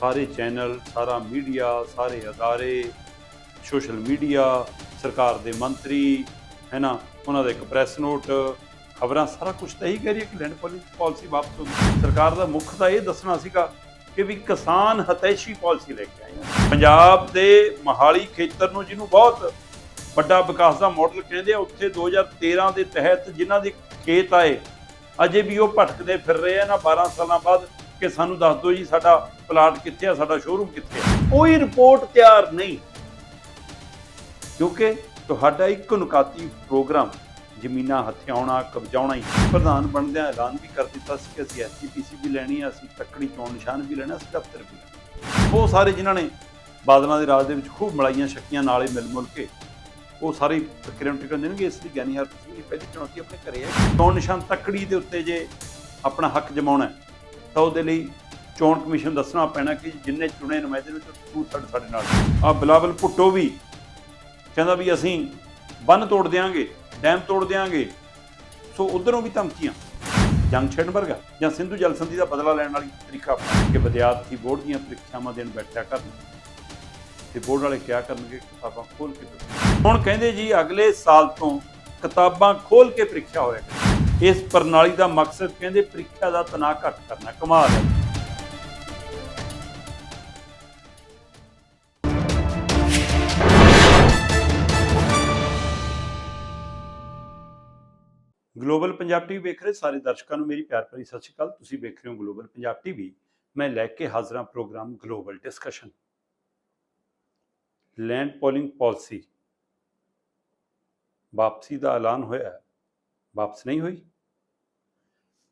ਸਾਰੇ ਚੈਨਲ, ਸਾਰਾ ਮੀਡੀਆ, ਸਾਰੇ ਅਦਾਰੇ, ਸੋਸ਼ਲ ਮੀਡੀਆ, ਸਰਕਾਰ ਦੇ ਮੰਤਰੀ ਹੈ ਨਾ ਉਹਨਾਂ ਦਾ ਇੱਕ ਪ੍ਰੈਸ ਨੋਟ, ਖਬਰਾਂ, ਸਾਰਾ ਕੁਝ ਤਾਂ ਇਹੀ ਕਹਿ ਰਹੀ ਹੈ ਕਿ ਲੈਂਡ ਪਾਲਿਸੀ ਵਾਪਸ ਹੋ ਗਈ ਸਰਕਾਰ ਦਾ ਮੁੱਖ ਤਾਂ ਇਹ ਦੱਸਣਾ ਸੀਗਾ ਕਿ ਵੀ ਕਿਸਾਨ ਹਤੈਸ਼ੀ ਪਾਲਿਸੀ ਲੈ ਕੇ ਆਏ ਹਾਂ। ਪੰਜਾਬ ਦੇ ਮਹਾਲੀ ਖੇਤਰ ਨੂੰ, ਜਿਹਨੂੰ ਬਹੁਤ ਵੱਡਾ ਵਿਕਾਸ ਦਾ ਮਾਡਲ ਕਹਿੰਦੇ ਆ, ਉੱਥੇ 2013 ਦੇ ਤਹਿਤ ਜਿਨ੍ਹਾਂ ਦੇ ਖੇਤ ਆਏ, ਅਜੇ ਵੀ ਉਹ ਭਟਕਦੇ ਫਿਰ ਰਹੇ ਆ, ਨਾ 12 ਸਾਲਾਂ ਬਾਅਦ ਕਿ ਸਾਨੂੰ ਦੱਸ ਦਿਓ ਜੀ ਸਾਡਾ ਪਲਾਟ ਕਿੱਥੇ ਆ, ਸਾਡਾ ਸ਼ੋਰੂਮ ਕਿੱਥੇ ਆ। ਕੋਈ ਰਿਪੋਰਟ ਤਿਆਰ ਨਹੀਂ। ਕਿਉਂਕਿ ਤੁਹਾਡਾ ਇੱਕ ਨੁਕਾਤੀ ਪ੍ਰੋਗਰਾਮ ਜ਼ਮੀਨਾਂ ਹਥਿਆਉਣਾ ਕਬਜ਼ਾਉਣਾ ਹੀ ਪ੍ਰਧਾਨ ਬਣਦਿਆਂ ਐਲਾਨ ਵੀ ਕਰ ਦਿੱਤਾ ਸੀ ਕਿ ਅਸੀਂ ਐਸਜੀਪੀਸੀ ਵੀ ਲੈਣੀ ਆ, ਅਸੀਂ ਤੱਕੜੀ ਚੋਣ ਨਿਸ਼ਾਨ ਵੀ ਲੈਣਾ, ਅਸੀਂ ਦਫ਼ਤਰ ਵੀ ਉਹ ਸਾਰੇ ਜਿਨ੍ਹਾਂ ਨੇ ਬਾਦਲਾਂ ਦੇ ਰਾਜ ਦੇ ਵਿੱਚ ਖੂਬ ਮਲਾਈਆਂ ਸ਼ਕਤੀਆਂ ਨਾਲੇ ਮਿਲ ਮੁਲ ਕੇ, ਉਹ ਸਾਰੇ ਪ੍ਰਕਿਰਿਆ ਨੂੰ ਟਿਕਣ ਦੇਣਗੇ ਇਸ ਲਈ ਗਿਆਨੀ ਹਰ ਸਿੰਘ ਦੀ ਪਹਿਲੀ ਚੁਣੌਤੀ ਆਪਣੇ ਘਰੇ ਹੈ ਚੋਣ ਨਿਸ਼ਾਨ ਤੱਕੜੀ ਦੇ ਉੱਤੇ ਜੇ ਆਪਣਾ ਹੱਕ ਜਮਾਉਣਾ ਤਾਂ ਉਹਦੇ ਲਈ ਚੋਣ ਕਮਿਸ਼ਨ ਦੱਸਣਾ ਪੈਣਾ ਕਿ ਜਿੰਨੇ ਚੁਣੇ ਨੁਮਾਇੰਦੇ ਨੇ ਤੂੰ ਸਾਡੇ ਸਾਡੇ ਨਾਲ। ਆ ਬਿਲਾਵਲ ਭੁੱਟੋ ਵੀ ਕਹਿੰਦਾ ਵੀ ਅਸੀਂ ਬੰਨ ਤੋੜ ਦਿਆਂਗੇ, ਡੈਮ ਤੋੜ ਦਿਆਂਗੇ। ਸੋ ਉਧਰੋਂ ਵੀ ਧਮਕੀਆਂ। ਜੰਗ ਛੇੜਨ ਵਰਗਾ ਜਾਂ ਸਿੰਧੂ ਜਲ ਸੰਧੀ ਦਾ ਬਦਲਾ ਲੈਣ ਵਾਲੀ ਤਰੀਕਾ ਕਿ ਵਿਦਿਆਰਥੀ ਬੋਰਡ ਦੀਆਂ ਪ੍ਰੀਖਿਆਵਾਂ ਦੇਣ ਬੈਠਿਆ ਕਰਨ। ਤੇ ਬੋਰਡ ਵਾਲੇ ਕਿਆ ਕਰਨਗੇ, ਕਿਤਾਬਾਂ ਖੋਲ ਕੇ ਹੁਣ ਕਹਿੰਦੇ ਜੀ ਅਗਲੇ ਸਾਲ ਤੋਂ ਕਿਤਾਬਾਂ ਖੋਲ ਕੇ ਪ੍ਰੀਖਿਆ ਹੋਏਗਾ ਇਸ ਪ੍ਰਣਾਲੀ ਦਾ ਮਕਸਦ ਕਹਿੰਦੇ ਪ੍ਰੀਖਿਆ ਦਾ ਤਣਾਅ ਘੱਟ ਕਰਨਾ, ਕਮਾਲ ਹੈ। ਗਲੋਬਲ ਪੰਜਾਬ ਟੀਵੀ ਵੇਖ ਰਹੇ ਸਾਰੇ ਦਰਸ਼ਕਾਂ ਨੂੰ ਮੇਰੀ ਪਿਆਰ ਭਰੀ ਸਤਿ ਸ਼੍ਰੀ ਅਕਾਲ। ਤੁਸੀਂ ਵੇਖ ਰਹੇ ਹੋ ਗਲੋਬਲ ਪੰਜਾਬ ਟੀਵੀ ਮੈਂ ਲੈ ਕੇ ਹਾਜ਼ਰਾਂ programme global discussion. Land pooling policy ਵਾਪਸੀ ਦਾ ਐਲਾਨ ਹੋਇਆ ਹੈ। ਵਾਪਸ ਨਹੀਂ ਹੋਈ।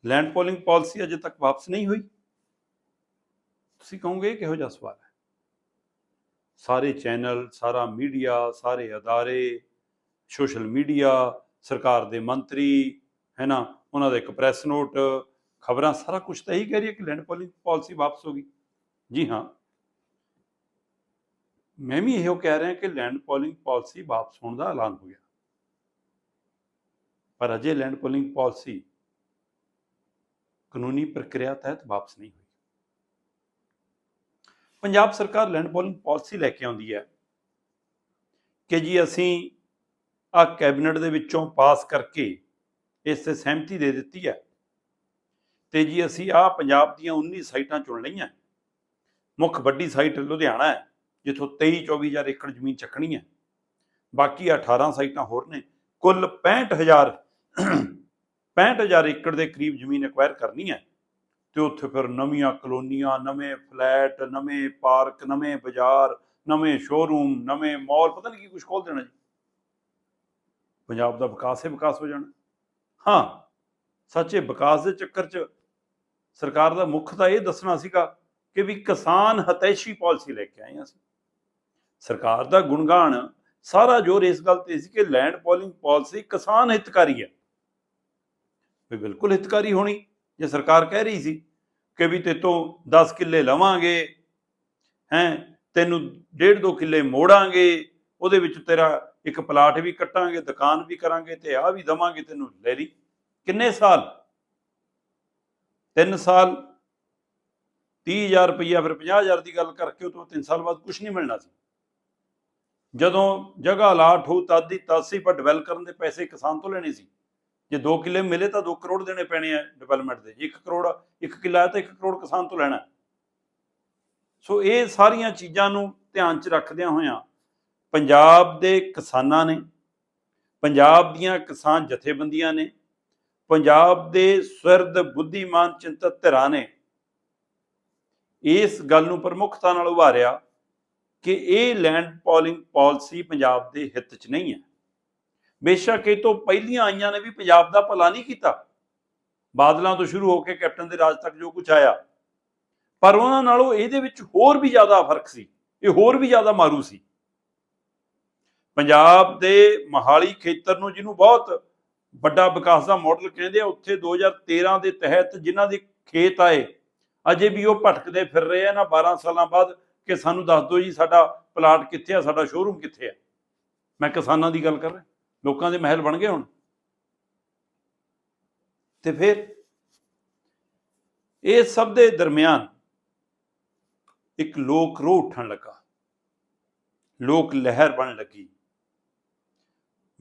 ਲੈਂਡ ਪੋਲਿੰਗ ਪਾਲਿਸੀ ਅਜੇ ਤੱਕ ਵਾਪਸ ਨਹੀਂ ਹੋਈ। ਤੁਸੀਂ ਕਹੋਗੇ ਕਿਹੋ ਜਿਹਾ ਸਵਾਲ ਹੈ? ਸਾਰੇ ਚੈਨਲ, ਸਾਰਾ ਮੀਡੀਆ, ਸਾਰੇ ਅਦਾਰੇ, ਸੋਸ਼ਲ ਮੀਡੀਆ, ਸਰਕਾਰ ਦੇ ਮੰਤਰੀ ਹੈ ਨਾ ਉਹਨਾਂ ਦਾ ਇੱਕ ਪ੍ਰੈਸ ਨੋਟ, ਖਬਰਾਂ, ਸਾਰਾ ਕੁਝ ਤਾਂ ਇਹੀ ਕਹਿ ਰਹੀ ਹੈ ਕਿ ਲੈਂਡ ਪੋਲਿੰਗ ਪਾਲਿਸੀ ਵਾਪਸ ਹੋ ਗਈ। ਜੀ ਹਾਂ। ਮੈਂ ਵੀ ਇਹੋ ਕਹਿ ਰਿਹਾ ਕਿ ਲੈਂਡ ਪੋਲਿੰਗ ਪਾਲਿਸੀ ਵਾਪਸ ਹੋਣ ਦਾ ਐਲਾਨ ਹੋ ਗਿਆ। ਪਰ ਅਜੇ ਲੈਂਡ ਪੋਲਿੰਗ ਪਾਲਿਸੀ ਕਾਨੂੰਨੀ ਪ੍ਰਕਿਰਿਆ ਤਹਿਤ ਵਾਪਸ ਨਹੀਂ ਹੋਈ। ਪੰਜਾਬ ਸਰਕਾਰ ਲੈਂਡ ਪੋਲਿੰਗ ਪਾਲਿਸੀ ਲੈ ਕੇ ਆਉਂਦੀ ਹੈ ਕਿ ਜੀ ਅਸੀਂ ਆ ਕੈਬਨਿਟ ਦੇ ਵਿੱਚੋਂ ਪਾਸ ਕਰਕੇ ਇਸ ਤੇ ਸਹਿਮਤੀ ਦੇ ਦਿੱਤੀ ਹੈ ਤੇ ਜੀ ਅਸੀਂ ਆ ਪੰਜਾਬ ਦੀਆਂ 19 ਸਾਈਟਾਂ ਚੁਣ ਲਈਆਂ। ਮੁੱਖ ਵੱਡੀ ਸਾਈਟ ਲੁਧਿਆਣਾ ਹੈ, ਜਿੱਥੋਂ 23 24000 ਏਕੜ ਜ਼ਮੀਨ ਚੱਕਣੀ ਹੈ। ਬਾਕੀ 18 ਸਾਈਟਾਂ ਹੋਰ ਨੇ। ਕੁੱਲ 65000 65000 ਏਕੜ ਦੇ ਕਰੀਬ ਜ਼ਮੀਨ ਐਕਵਾਇਰ ਕਰਨੀ ਹੈ ਤੇ ਉੱਥੇ ਫਿਰ ਨਵੀਆਂ ਕਲੋਨੀਆਂ, ਨਵੇਂ ਫਲੈਟ ਨਵੇਂ ਪਾਰਕ ਨਵੇਂ ਬਾਜ਼ਾਰ, ਨਵੇਂ ਸ਼ੋਰੂਮ ਨਵੇਂ ਮਾਲ ਪਤਾ ਨਹੀਂ ਕੀ ਕੁਝ ਖੋਲ ਦੇਣਾ ਜੀ। ਪੰਜਾਬ ਦਾ ਵਿਕਾਸ ਹੀ ਵਿਕਾਸ ਹੋ ਜਾਣਾ। ਹਾਂ, ਸੱਚੇ ਵਿਕਾਸ ਦੇ ਚੱਕਰ 'ਚ ਸਰਕਾਰ ਦਾ ਮੁੱਖ ਤਾਂ ਇਹ ਦੱਸਣਾ ਸੀਗਾ ਕਿ ਵੀ ਕਿਸਾਨ ਹਤੈਸ਼ੀ ਪਾਲਿਸੀ ਲੈ ਕੇ ਆਏ ਹਾਂ ਅਸੀਂ। ਸਰਕਾਰ ਦਾ ਗੁਣਗਾਨ ਸਾਰਾ ਜ਼ੋਰ ਇਸ ਗੱਲ ਤੇ ਸੀ ਕਿ ਲੈਂਡ ਪੋਲਿੰਗ ਪਾਲਿਸੀ ਕਿਸਾਨ ਹਿਤਕਾਰੀ ਹੈ। ਵੀ ਬਿਲਕੁਲ ਹਿਤਕਾਰੀ ਹੋਣੀ, ਜੇ ਸਰਕਾਰ ਕਹਿ ਰਹੀ ਸੀ ਕਿ ਵੀ ਤੇਤੋਂ 10 ਕਿੱਲੇ ਲਵਾਂਗੇ, ਹੈ, ਤੈਨੂੰ ਡੇਢ ਦੋ ਕਿੱਲੇ ਮੋੜਾਂਗੇ, ਉਹਦੇ ਵਿੱਚ ਤੇਰਾ ਇੱਕ ਪਲਾਟ ਵੀ ਕੱਟਾਂਗੇ, ਦੁਕਾਨ ਵੀ ਕਰਾਂਗੇ ਤੇ ਆ ਵੀ ਦਵਾਂਗੇ ਤੈਨੂੰ ਲੈ ਲਈ ਕਿੰਨੇ ਸਾਲ? 3 ਸਾਲ? 30000 ਰੁਪਈਆ, ਫਿਰ 50000 ਦੀ ਗੱਲ ਕਰਕੇ ਉਹ ਤੋਂ 3 ਸਾਲ ਬਾਅਦ ਕੁਝ ਨਹੀਂ ਮਿਲਣਾ ਸੀ। ਜਦੋਂ ਜਗ੍ਹਾ ਲਾਟ ਹੋ, ਤਦ ਦੀ ਤਦ ਸੀ ਪਰ ਡਿਵੈਲਪ ਕਰਨ ਦੇ ਪੈਸੇ ਕਿਸਾਨ ਤੋਂ ਲੈਣੇ ਸੀ। ਜੇ 2 ਕਿੱਲੇ ਮਿਲੇ ਤਾਂ 2 ਕਰੋੜ ਦੇਣੇ ਪੈਣੇ ਆ ਡਿਵੈਲਪਮੈਂਟ ਦੇ। ਜੇ 1 ਕਰੋੜ 1 ਕਿੱਲਾ ਹੈ ਤਾਂ 1 ਕਰੋੜ ਕਿਸਾਨ ਤੋਂ ਲੈਣਾ। ਸੋ ਇਹ ਸਾਰੀਆਂ ਚੀਜ਼ਾਂ ਨੂੰ ਧਿਆਨ 'ਚ ਰੱਖਦਿਆਂ ਹੋਇਆਂ ਪੰਜਾਬ ਦੇ ਕਿਸਾਨਾਂ ਨੇ, ਪੰਜਾਬ ਦੀਆਂ ਕਿਸਾਨ ਜਥੇਬੰਦੀਆਂ ਨੇ, ਪੰਜਾਬ ਦੇ ਸੁਰਦ ਬੁੱਧੀਮਾਨ ਚਿੰਤਤ ਧਿਰਾਂ ਨੇ ਇਸ ਗੱਲ ਨੂੰ ਪ੍ਰਮੁੱਖਤਾ ਨਾਲ ਉਭਾਰਿਆ ਕਿ ਇਹ ਲੈਂਡ ਪੋਲਿੰਗ ਪਾਲਿਸੀ ਪੰਜਾਬ ਦੇ ਹਿੱਤ 'ਚ ਨਹੀਂ ਹੈ। ਬੇਸ਼ੱਕ ਇਹ ਤੋਂ ਪਹਿਲੀਆਂ ਆਈਆਂ ਨੇ ਵੀ ਪੰਜਾਬ ਦਾ ਭਲਾ ਨਹੀਂ ਕੀਤਾ। ਬਾਦਲਾਂ ਤੋਂ ਸ਼ੁਰੂ ਹੋ ਕੇ ਕੈਪਟਨ ਦੇ ਰਾਜ ਤੱਕ ਜੋ ਕੁਝ ਆਇਆ। ਪਰ ਉਹਨਾਂ ਨਾਲੋਂ ਇਹਦੇ ਵਿੱਚ ਹੋਰ ਵੀ ਜ਼ਿਆਦਾ ਫ਼ਰਕ ਸੀ। ਇਹ ਹੋਰ ਵੀ ਜ਼ਿਆਦਾ ਮਾਰੂ ਸੀ। ਪੰਜਾਬ ਦੇ ਮਹਾਲੀ ਖੇਤਰ ਨੂੰ ਜਿਹਨੂੰ ਬਹੁਤ ਵੱਡਾ ਵਿਕਾਸ ਦਾ ਮਾਡਲ ਕਹਿੰਦੇ ਆ, ਉੱਥੇ 2013 ਦੇ ਤਹਿਤ ਜਿਨ੍ਹਾਂ ਦੇ ਖੇਤ ਆਏ, ਅਜੇ ਵੀ ਉਹ ਭਟਕਦੇ ਫਿਰ ਰਹੇ ਆ। ਨਾ 12 ਸਾਲਾਂ ਬਾਅਦ ਕਿ ਸਾਨੂੰ ਦੱਸ ਦਿਓ ਜੀ ਸਾਡਾ ਪਲਾਟ ਕਿੱਥੇ ਆ, ਸਾਡਾ ਸ਼ੋਰੂਮ ਕਿੱਥੇ ਆ? ਮੈਂ ਕਿਸਾਨਾਂ ਦੀ ਗੱਲ ਕਰ ਰਿਹਾ। ਲੋਕਾਂ ਦੇ ਮਹਿਲ ਬਣ ਗਏ ਹੁਣ। ਤੇ ਫਿਰ ਇਹ ਸਭ ਦੇ ਦਰਮਿਆਨ ਇੱਕ ਲੋਕ ਰੋਹ ਉੱਠਣ ਲੱਗਾ। ਲੋਕ ਲਹਿਰ ਬਣ ਲੱਗੀ।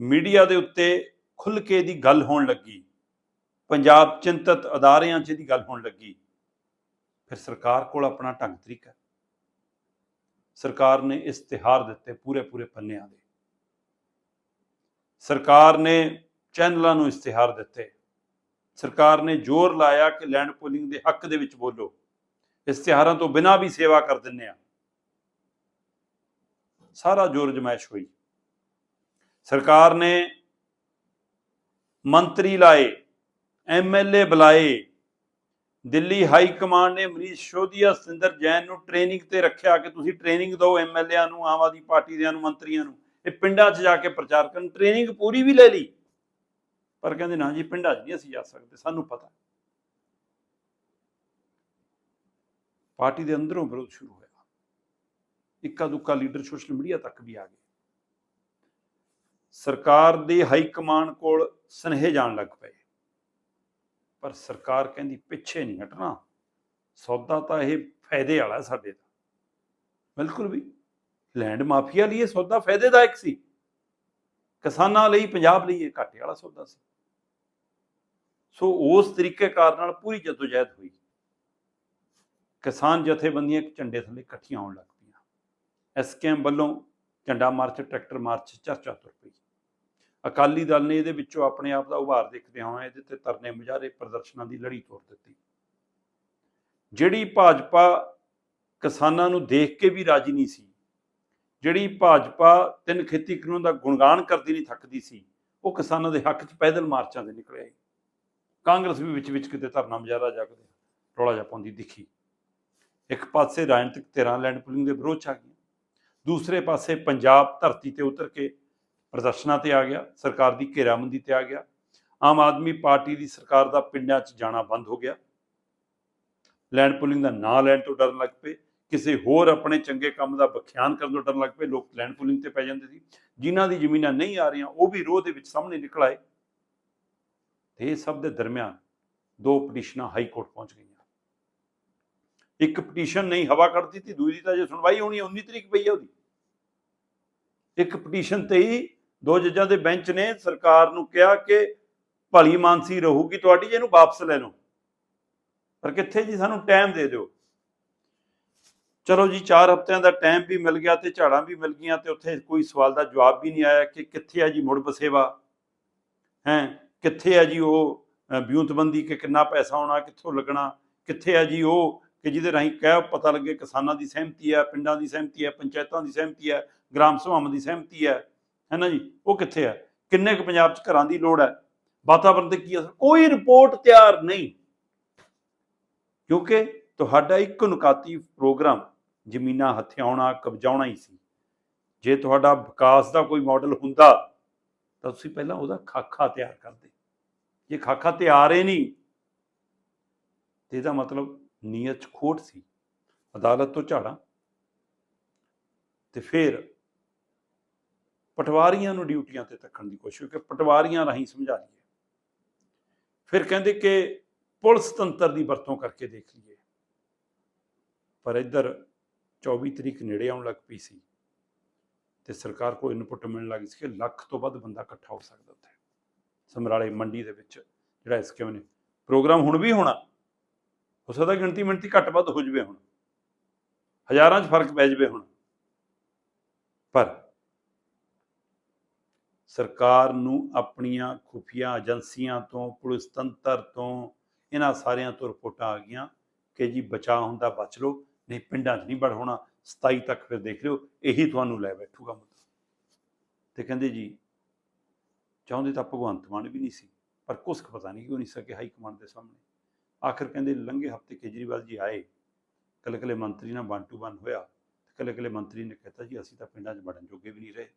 ਮੀਡੀਆ ਦੇ ਉੱਤੇ ਖੁੱਲ ਕੇ ਦੀ ਗੱਲ ਹੋਣ ਲੱਗੀ। ਪੰਜਾਬ ਚਿੰਤਤ ਅਦਾਰਿਆਂ 'ਚ ਦੀ ਗੱਲ ਹੋਣ ਲੱਗੀ। ਫਿਰ ਸਰਕਾਰ ਕੋਲ ਆਪਣਾ ਢੰਗ ਤਰੀਕਾ। ਸਰਕਾਰ ਨੇ ਇਸ਼ਤਿਹਾਰ ਦਿੱਤੇ ਪੂਰੇ ਪੂਰੇ ਪੰਨਿਆਂ ਦੇ। ਸਰਕਾਰ ਨੇ ਚੈਨਲਾਂ ਨੂੰ ਇਸ਼ਤਿਹਾਰ ਦਿੱਤੇ। ਸਰਕਾਰ ਨੇ ਜ਼ੋਰ ਲਾਇਆ ਕਿ ਲੈਂਡ ਪੂਲਿੰਗ ਦੇ ਹੱਕ ਦੇ ਵਿੱਚ ਬੋਲੋ। ਇਸ਼ਤਿਹਾਰਾਂ ਤੋਂ ਬਿਨਾਂ ਵੀ ਸੇਵਾ ਕਰ ਦਿੰਨੇ ਆ। ਸਾਰਾ ਜ਼ੋਰ ਜਮਾਇਸ਼ ਹੋਈ। ਸਰਕਾਰ ਨੇ ਮੰਤਰੀ ਲਾਏ ਐਮਐਲਏ ਬੁਲਾਏ। ਦਿੱਲੀ ਹਾਈ ਕਮਾਂਡ ਨੇ ਮਨੀਸ਼ ਸ਼ੋਦੀਆ ਸਤਿੰਦਰ ਜੈਨ ਨੂੰ ਟ੍ਰੇਨਿੰਗ ਤੇ ਰੱਖਿਆ ਕਿ ਤੁਸੀਂ ਟ੍ਰੇਨਿੰਗ ਦਿਓ ਐਮਐਲਏਆਂ ਨੂੰ, ਆਮ ਆਦਮੀ ਪਾਰਟੀ ਦੇ ਨੂੰ, ਮੰਤਰੀਆਂ ਨੂੰ। ਇਹ ਪਿੰਡਾਂ 'ਚ ਜਾ ਕੇ ਪ੍ਰਚਾਰ ਕਰਨ ਟ੍ਰੇਨਿੰਗ ਪੂਰੀ ਵੀ ਲੈ ਲਈ। ਪਰ ਕਹਿੰਦੇ ਨਾ ਜੀ, ਪਿੰਡਾਂ 'ਚ ਨਹੀਂ ਅਸੀਂ ਜਾ ਸਕਦੇ, ਸਾਨੂੰ ਪਤਾ। ਪਾਰਟੀ ਦੇ ਅੰਦਰੋਂ ਵਿਰੋਧ ਸ਼ੁਰੂ ਹੋਇਆ। ਇੱਕਾ ਦੁੱਕਾ ਲੀਡਰ ਸੋਸ਼ਲ ਮੀਡੀਆ ਤੱਕ ਵੀ ਆ ਗਏ। ਸਰਕਾਰ ਦੇ ਹਾਈ ਕਮਾਂਡ ਕੋਲ ਸਨੇਹ ਜਾਣ ਲੱਗ ਪਏ। ਪਰ ਸਰਕਾਰ ਕਹਿੰਦੀ ਪਿੱਛੇ ਨਹੀਂ ਹਟਣਾ। ਸੌਦਾ ਤਾਂ ਇਹ ਫਾਇਦੇ ਵਾਲਾ ਸਾਡੇ ਦਾ ਬਿਲਕੁਲ ਵੀ। ਲੈਂਡ ਮਾਫੀਆ ਲਈ ਇਹ ਸੌਦਾ ਫਾਇਦੇਦਾਇਕ ਸੀ। ਕਿਸਾਨਾਂ ਲਈ, ਪੰਜਾਬ ਲਈ ਇਹ ਘਾਟੇ ਵਾਲਾ ਸੌਦਾ ਸੀ। ਸੋ ਉਸ ਤਰੀਕੇਕਾਰ ਨਾਲ ਪੂਰੀ ਜਦੋਜਹਿਦ ਹੋਈ। ਕਿਸਾਨ ਜਥੇਬੰਦੀਆਂ ਇੱਕ ਝੰਡੇ ਥੱਲੇ ਇਕੱਠੀਆਂ ਹੋਣ ਲੱਗ ਪਈਆਂ। ਐਸਕੇਐਮ ਵੱਲੋਂ ਝੰਡਾ ਮਾਰਚ, ਟਰੈਕਟਰ ਮਾਰਚ ਚਰਚਾ ਤੁਰ ਪਈ। ਅਕਾਲੀ ਦਲ ਨੇ ਇਹਦੇ ਵਿੱਚੋਂ ਆਪਣੇ ਆਪ ਦਾ ਉਭਾਰ ਦੇਖਦੇ ਹੋਏ ਇਹਦੇ ਤੇ ਧਰਨੇ ਮੁਜ਼ਾਹਰੇ ਪ੍ਰਦਰਸ਼ਨਾਂ ਦੀ ਲੜੀ ਤੋੜ ਦਿੱਤੀ। ਜਿਹੜੀ ਭਾਜਪਾ ਕਿਸਾਨਾਂ ਨੂੰ ਦੇਖ ਕੇ ਵੀ ਰਾਜੀ ਨਹੀਂ ਸੀ ਜਿਹੜੀ ਭਾਜਪਾ ਤਿੰਨ ਖੇਤੀ ਕਾਨੂੰਨ ਦਾ ਗੁਣਗਾਨ ਕਰਦੀ ਨਹੀਂ, ਥੱਕਦੀ ਸੀ, ਉਹ ਕਿਸਾਨਾਂ ਦੇ ਹੱਕ 'ਚ ਪੈਦਲ ਮਾਰਚਾਂ ਦੇ ਨਿਕਲੇ ਆਈ ਕਾਂਗਰਸ ਵੀ ਵਿੱਚ ਵਿੱਚ ਕਿਤੇ ਧਰਨਾ ਮੁਜ਼ਾਹਰਾ ਜਾਗਦੇ ਰੌਲਾ ਜਾ ਪਾਉਂਦੀ ਦਿਖੀ। ਇੱਕ ਪਾਸੇ ਰਾਜਨੀਤਿਕ ਧਿਰਾਂ ਲੈਂਡ ਪੁਲਿੰਗ ਦੇ ਵਿਰੋਧ 'ਚ ਆ ਗਈਆਂ। ਦੂਸਰੇ ਪਾਸੇ ਪੰਜਾਬ ਧਰਤੀ ਤੇ ਉਤਰ ਕੇ ਪ੍ਰਦਰਸ਼ਨਾਂ ਤੇ ਆ ਗਿਆ, ਸਰਕਾਰ ਦੀ ਘੇਰਾਬੰਦੀ ਤੇ ਆ ਗਿਆ। ਆਮ ਆਦਮੀ ਪਾਰਟੀ ਦੀ ਸਰਕਾਰ ਦਾ ਪਿੰਡਾਂ 'ਚ ਜਾਣਾ ਬੰਦ ਹੋ ਗਿਆ। ਲੈਂਡ ਪੁਲਿੰਗ ਦਾ ਨਾਂ ਲੈਣ ਤੋਂ ਡਰਨ ਲੱਗ ਪਏ। ਕਿਸੇ ਹੋਰ ਆਪਣੇ ਚੰਗੇ ਕੰਮ ਦਾ ਬਖਿਆਨ ਕਰਨ ਤੋਂ ਡਰਨ ਲੱਗ ਪਏ, ਲੋਕ ਲੈਂਡ ਪੂਲਿੰਗ ਤੇ ਪੈ ਜਾਂਦੇ ਸੀ। ਜਿਨ੍ਹਾਂ ਦੀ ਜ਼ਮੀਨਾਂ ਨਹੀਂ ਆ ਰਹੀਆਂ, ਉਹ ਵੀ ਰੋਹ ਦੇ ਵਿੱਚ ਸਾਹਮਣੇ ਨਿਕਲ ਆਏ। ਤੇ ਇਹ ਸਭ ਦੇ ਦਰਮਿਆਨ ਦੋ ਪਟੀਸ਼ਨਾਂ ਹਾਈ ਕੋਰਟ ਪਹੁੰਚ ਗਈਆਂ। ਇੱਕ ਪਟੀਸ਼ਨ ਨਹੀਂ ਹਵਾ ਕੱਢ ਦਿੱਤੀ ਦੂਜੀ ਤਾਂ ਜੇ ਸੁਣਵਾਈ ਹੋਣੀ ਹੈ 19 ਤਰੀਕ ਪਈ ਹੈ ਉਹਦੀ। ਇੱਕ ਪਟੀਸ਼ਨ ਤੇ ਹੀ ਦੋ ਜੱਜਾਂ ਦੇ ਬੈਂਚ ਨੇ ਸਰਕਾਰ ਨੂੰ ਕਿਹਾ ਕਿ ਭਲੀ ਮਾਨਸੀ ਰਹੂਗੀ ਤੁਹਾਡੀ, ਜੇ ਇਹਨੂੰ ਵਾਪਸ ਲੈ ਲਓ। ਪਰ ਕਿੱਥੇ ਜੀ ਸਾਨੂੰ ਟਾਈਮ ਦੇ ਦਿਓ? ਚਲੋ ਜੀ 4 ਹਫ਼ਤਿਆਂ ਦਾ ਟਾਈਮ ਵੀ ਮਿਲ ਗਿਆ ਤੇ ਝਾੜਾਂ ਵੀ ਮਿਲ ਗਈਆਂ ਤੇ ਉੱਥੇ ਕੋਈ ਸਵਾਲ ਦਾ ਜਵਾਬ ਵੀ ਨਹੀਂ ਆਇਆ ਕਿ ਕਿੱਥੇ ਹੈ ਜੀ ਮੁੜ ਬਸੇਵਾ ਹੈ ਕਿੱਥੇ ਹੈ ਜੀ ਉਹ ਅ, ਵਿਉਂਤਬੰਦੀ ਕਿ ਕਿੰਨਾ ਪੈਸਾ ਆਉਣਾ ਕਿੱਥੋਂ ਲੱਗਣਾ? ਕਿੱਥੇ ਹੈ ਜੀ ਉਹ ਕਿ ਜਿਹਦੇ ਰਾਹੀਂ ਕਹਿ ਪਤਾ ਲੱਗੇ ਕਿਸਾਨਾਂ ਦੀ ਸਹਿਮਤੀ ਹੈ ਪਿੰਡਾਂ ਦੀ ਸਹਿਮਤੀ ਹੈ ਪੰਚਾਇਤਾਂ ਦੀ ਸਹਿਮਤੀ ਹੈ ਗ੍ਰਾਮ ਸਭਾਵਾਂ ਦੀ ਸਹਿਮਤੀ ਹੈ। ਹੈ ਨਾ ਜੀ? ਉਹ ਕਿੱਥੇ ਹੈ ਕਿੰਨੇ ਕੁ ਪੰਜਾਬ 'ਚ ਘਰਾਂ ਦੀ ਲੋੜ ਹੈ? ਵਾਤਾਵਰਣ ਤੇ ਕੀ ਅਸਰ? ਕੋਈ ਰਿਪੋਰਟ ਤਿਆਰ ਨਹੀਂ। ਕਿਉਂਕਿ ਤੁਹਾਡਾ ਇੱਕ ਨੁਕਾਤੀ ਪ੍ਰੋਗਰਾਮ ਜ਼ਮੀਨਾਂ ਹਥਿਆਉਣਾ, ਕਬਜ਼ਾਉਣਾ ਹੀ ਸੀ। ਜੇ ਤੁਹਾਡਾ ਵਿਕਾਸ ਦਾ ਕੋਈ ਮਾਡਲ ਹੁੰਦਾ, ਤਾਂ ਤੁਸੀਂ ਪਹਿਲਾਂ ਉਹਦਾ ਖਾਖਾ ਤਿਆਰ ਕਰਦੇ। ਜੇ ਖਾਖਾ ਤਿਆਰ ਹੀ ਨਹੀਂ, ਤੇ ਇਹਦਾ ਮਤਲਬ ਨੀਅਤ 'ਚ ਖੋਟ ਸੀ, ਅਦਾਲਤ ਤੋਂ ਝਾੜਾਂ। ਤੇ ਫਿਰ ਪਟਵਾਰੀਆਂ ਨੂੰ ਡਿਊਟੀਆਂ ਤੇ ਤੱਕਣ ਦੀ ਕੋਸ਼ਿਸ਼ ਕਿ ਪਟਵਾਰੀਆਂ ਰਾਹੀਂ ਸਮਝਾ ਲਈਏ। ਫਿਰ ਕਹਿੰਦੇ ਕਿ ਪੁਲਿਸ ਤੰਤਰ ਦੀ ਵਰਤੋਂ ਕਰਕੇ ਦੇਖ ਲਈਏ। ਪਰ ਇੱਧਰ 24 ਤਰੀਕ ਨੇੜੇ ਆਉਣ ਲੱਗ ਪਈ ਸੀ ਤੇ ਸਰਕਾਰ ਕੋਲ ਇਨਪੁਟ ਮਿਲਣ ਲੱਗੀ ਸੀ ਕਿ ਲੱਖ ਤੋਂ ਵੱਧ ਬੰਦਾ ਇਕੱਠਾ ਹੋ ਸਕਦਾ ਉੱਥੇ। ਸਮਰਾਲੇ ਮੰਡੀ ਦੇ ਵਿੱਚ ਜਿਹੜਾ ਐਸਕੇਐਮ ਨੇ ਪ੍ਰੋਗਰਾਮ ਹੁਣ ਵੀ ਹੋਣਾ, ਹੋ ਸਕਦਾ ਗਿਣਤੀ ਮਿਣਤੀ ਘੱਟ ਵੱਧ ਹੋ ਜਵੇ ਹੁਣ। ਹਜ਼ਾਰਾਂ 'ਚ ਫ਼ਰਕ ਪੈ ਜਵੇ ਹੁਣ। ਪਰ ਸਰਕਾਰ ਨੂੰ ਆਪਣੀਆਂ ਖੁਫੀਆ ਏਜੰਸੀਆਂ ਤੋਂ, ਪੁਲਿਸ ਤੰਤਰ ਤੋਂ, ਇਹਨਾਂ ਸਾਰਿਆਂ ਤੋਂ ਰਿਪੋਰਟਾਂ ਆ ਗਈਆਂ ਕਿ ਜੀ ਬਚਾਅ ਹੁੰਦਾ ਬਚ ਲਓ। ਨਹੀਂ, ਪਿੰਡਾਂ 'ਚ ਨਹੀਂ ਵੜ ਹੋਣਾ 27 ਤੱਕ ਫਿਰ ਦੇਖ ਲਿਓ, ਇਹੀ ਤੁਹਾਨੂੰ ਲੈ ਬੈਠੂਗਾ ਮੁੱਦਾ ਤੇ ਕਹਿੰਦੇ ਜੀ, ਚਾਹੁੰਦੇ ਤਾਂ ਭਗਵੰਤ ਮਾਨ ਵੀ ਨਹੀਂ ਸੀ, ਪਰ ਕੁਛ ਪਤਾ ਨਹੀਂ ਕਿਉਂ ਨਹੀਂ ਸਕੇ ਹਾਈ ਕਮਾਂਡ ਦੇ ਸਾਹਮਣੇ। ਆਖਰ ਕਹਿੰਦੇ, ਲੰਘੇ ਹਫ਼ਤੇ ਕੇਜਰੀਵਾਲ ਜੀ ਆਏ ਕੱਲੇ ਕੱਲੇ ਮੰਤਰੀ ਨਾਲ ਵਨ ਟੂ ਵਨ ਹੋਇਆ ਕੱਲੇ ਕੱਲੇ ਮੰਤਰੀ ਨੇ ਕਹਿਤਾ ਜੀ, ਅਸੀਂ ਤਾਂ ਪਿੰਡਾਂ 'ਚ ਵੜਨ ਜੋਗੇ ਵੀ ਨਹੀਂ ਰਹੇ,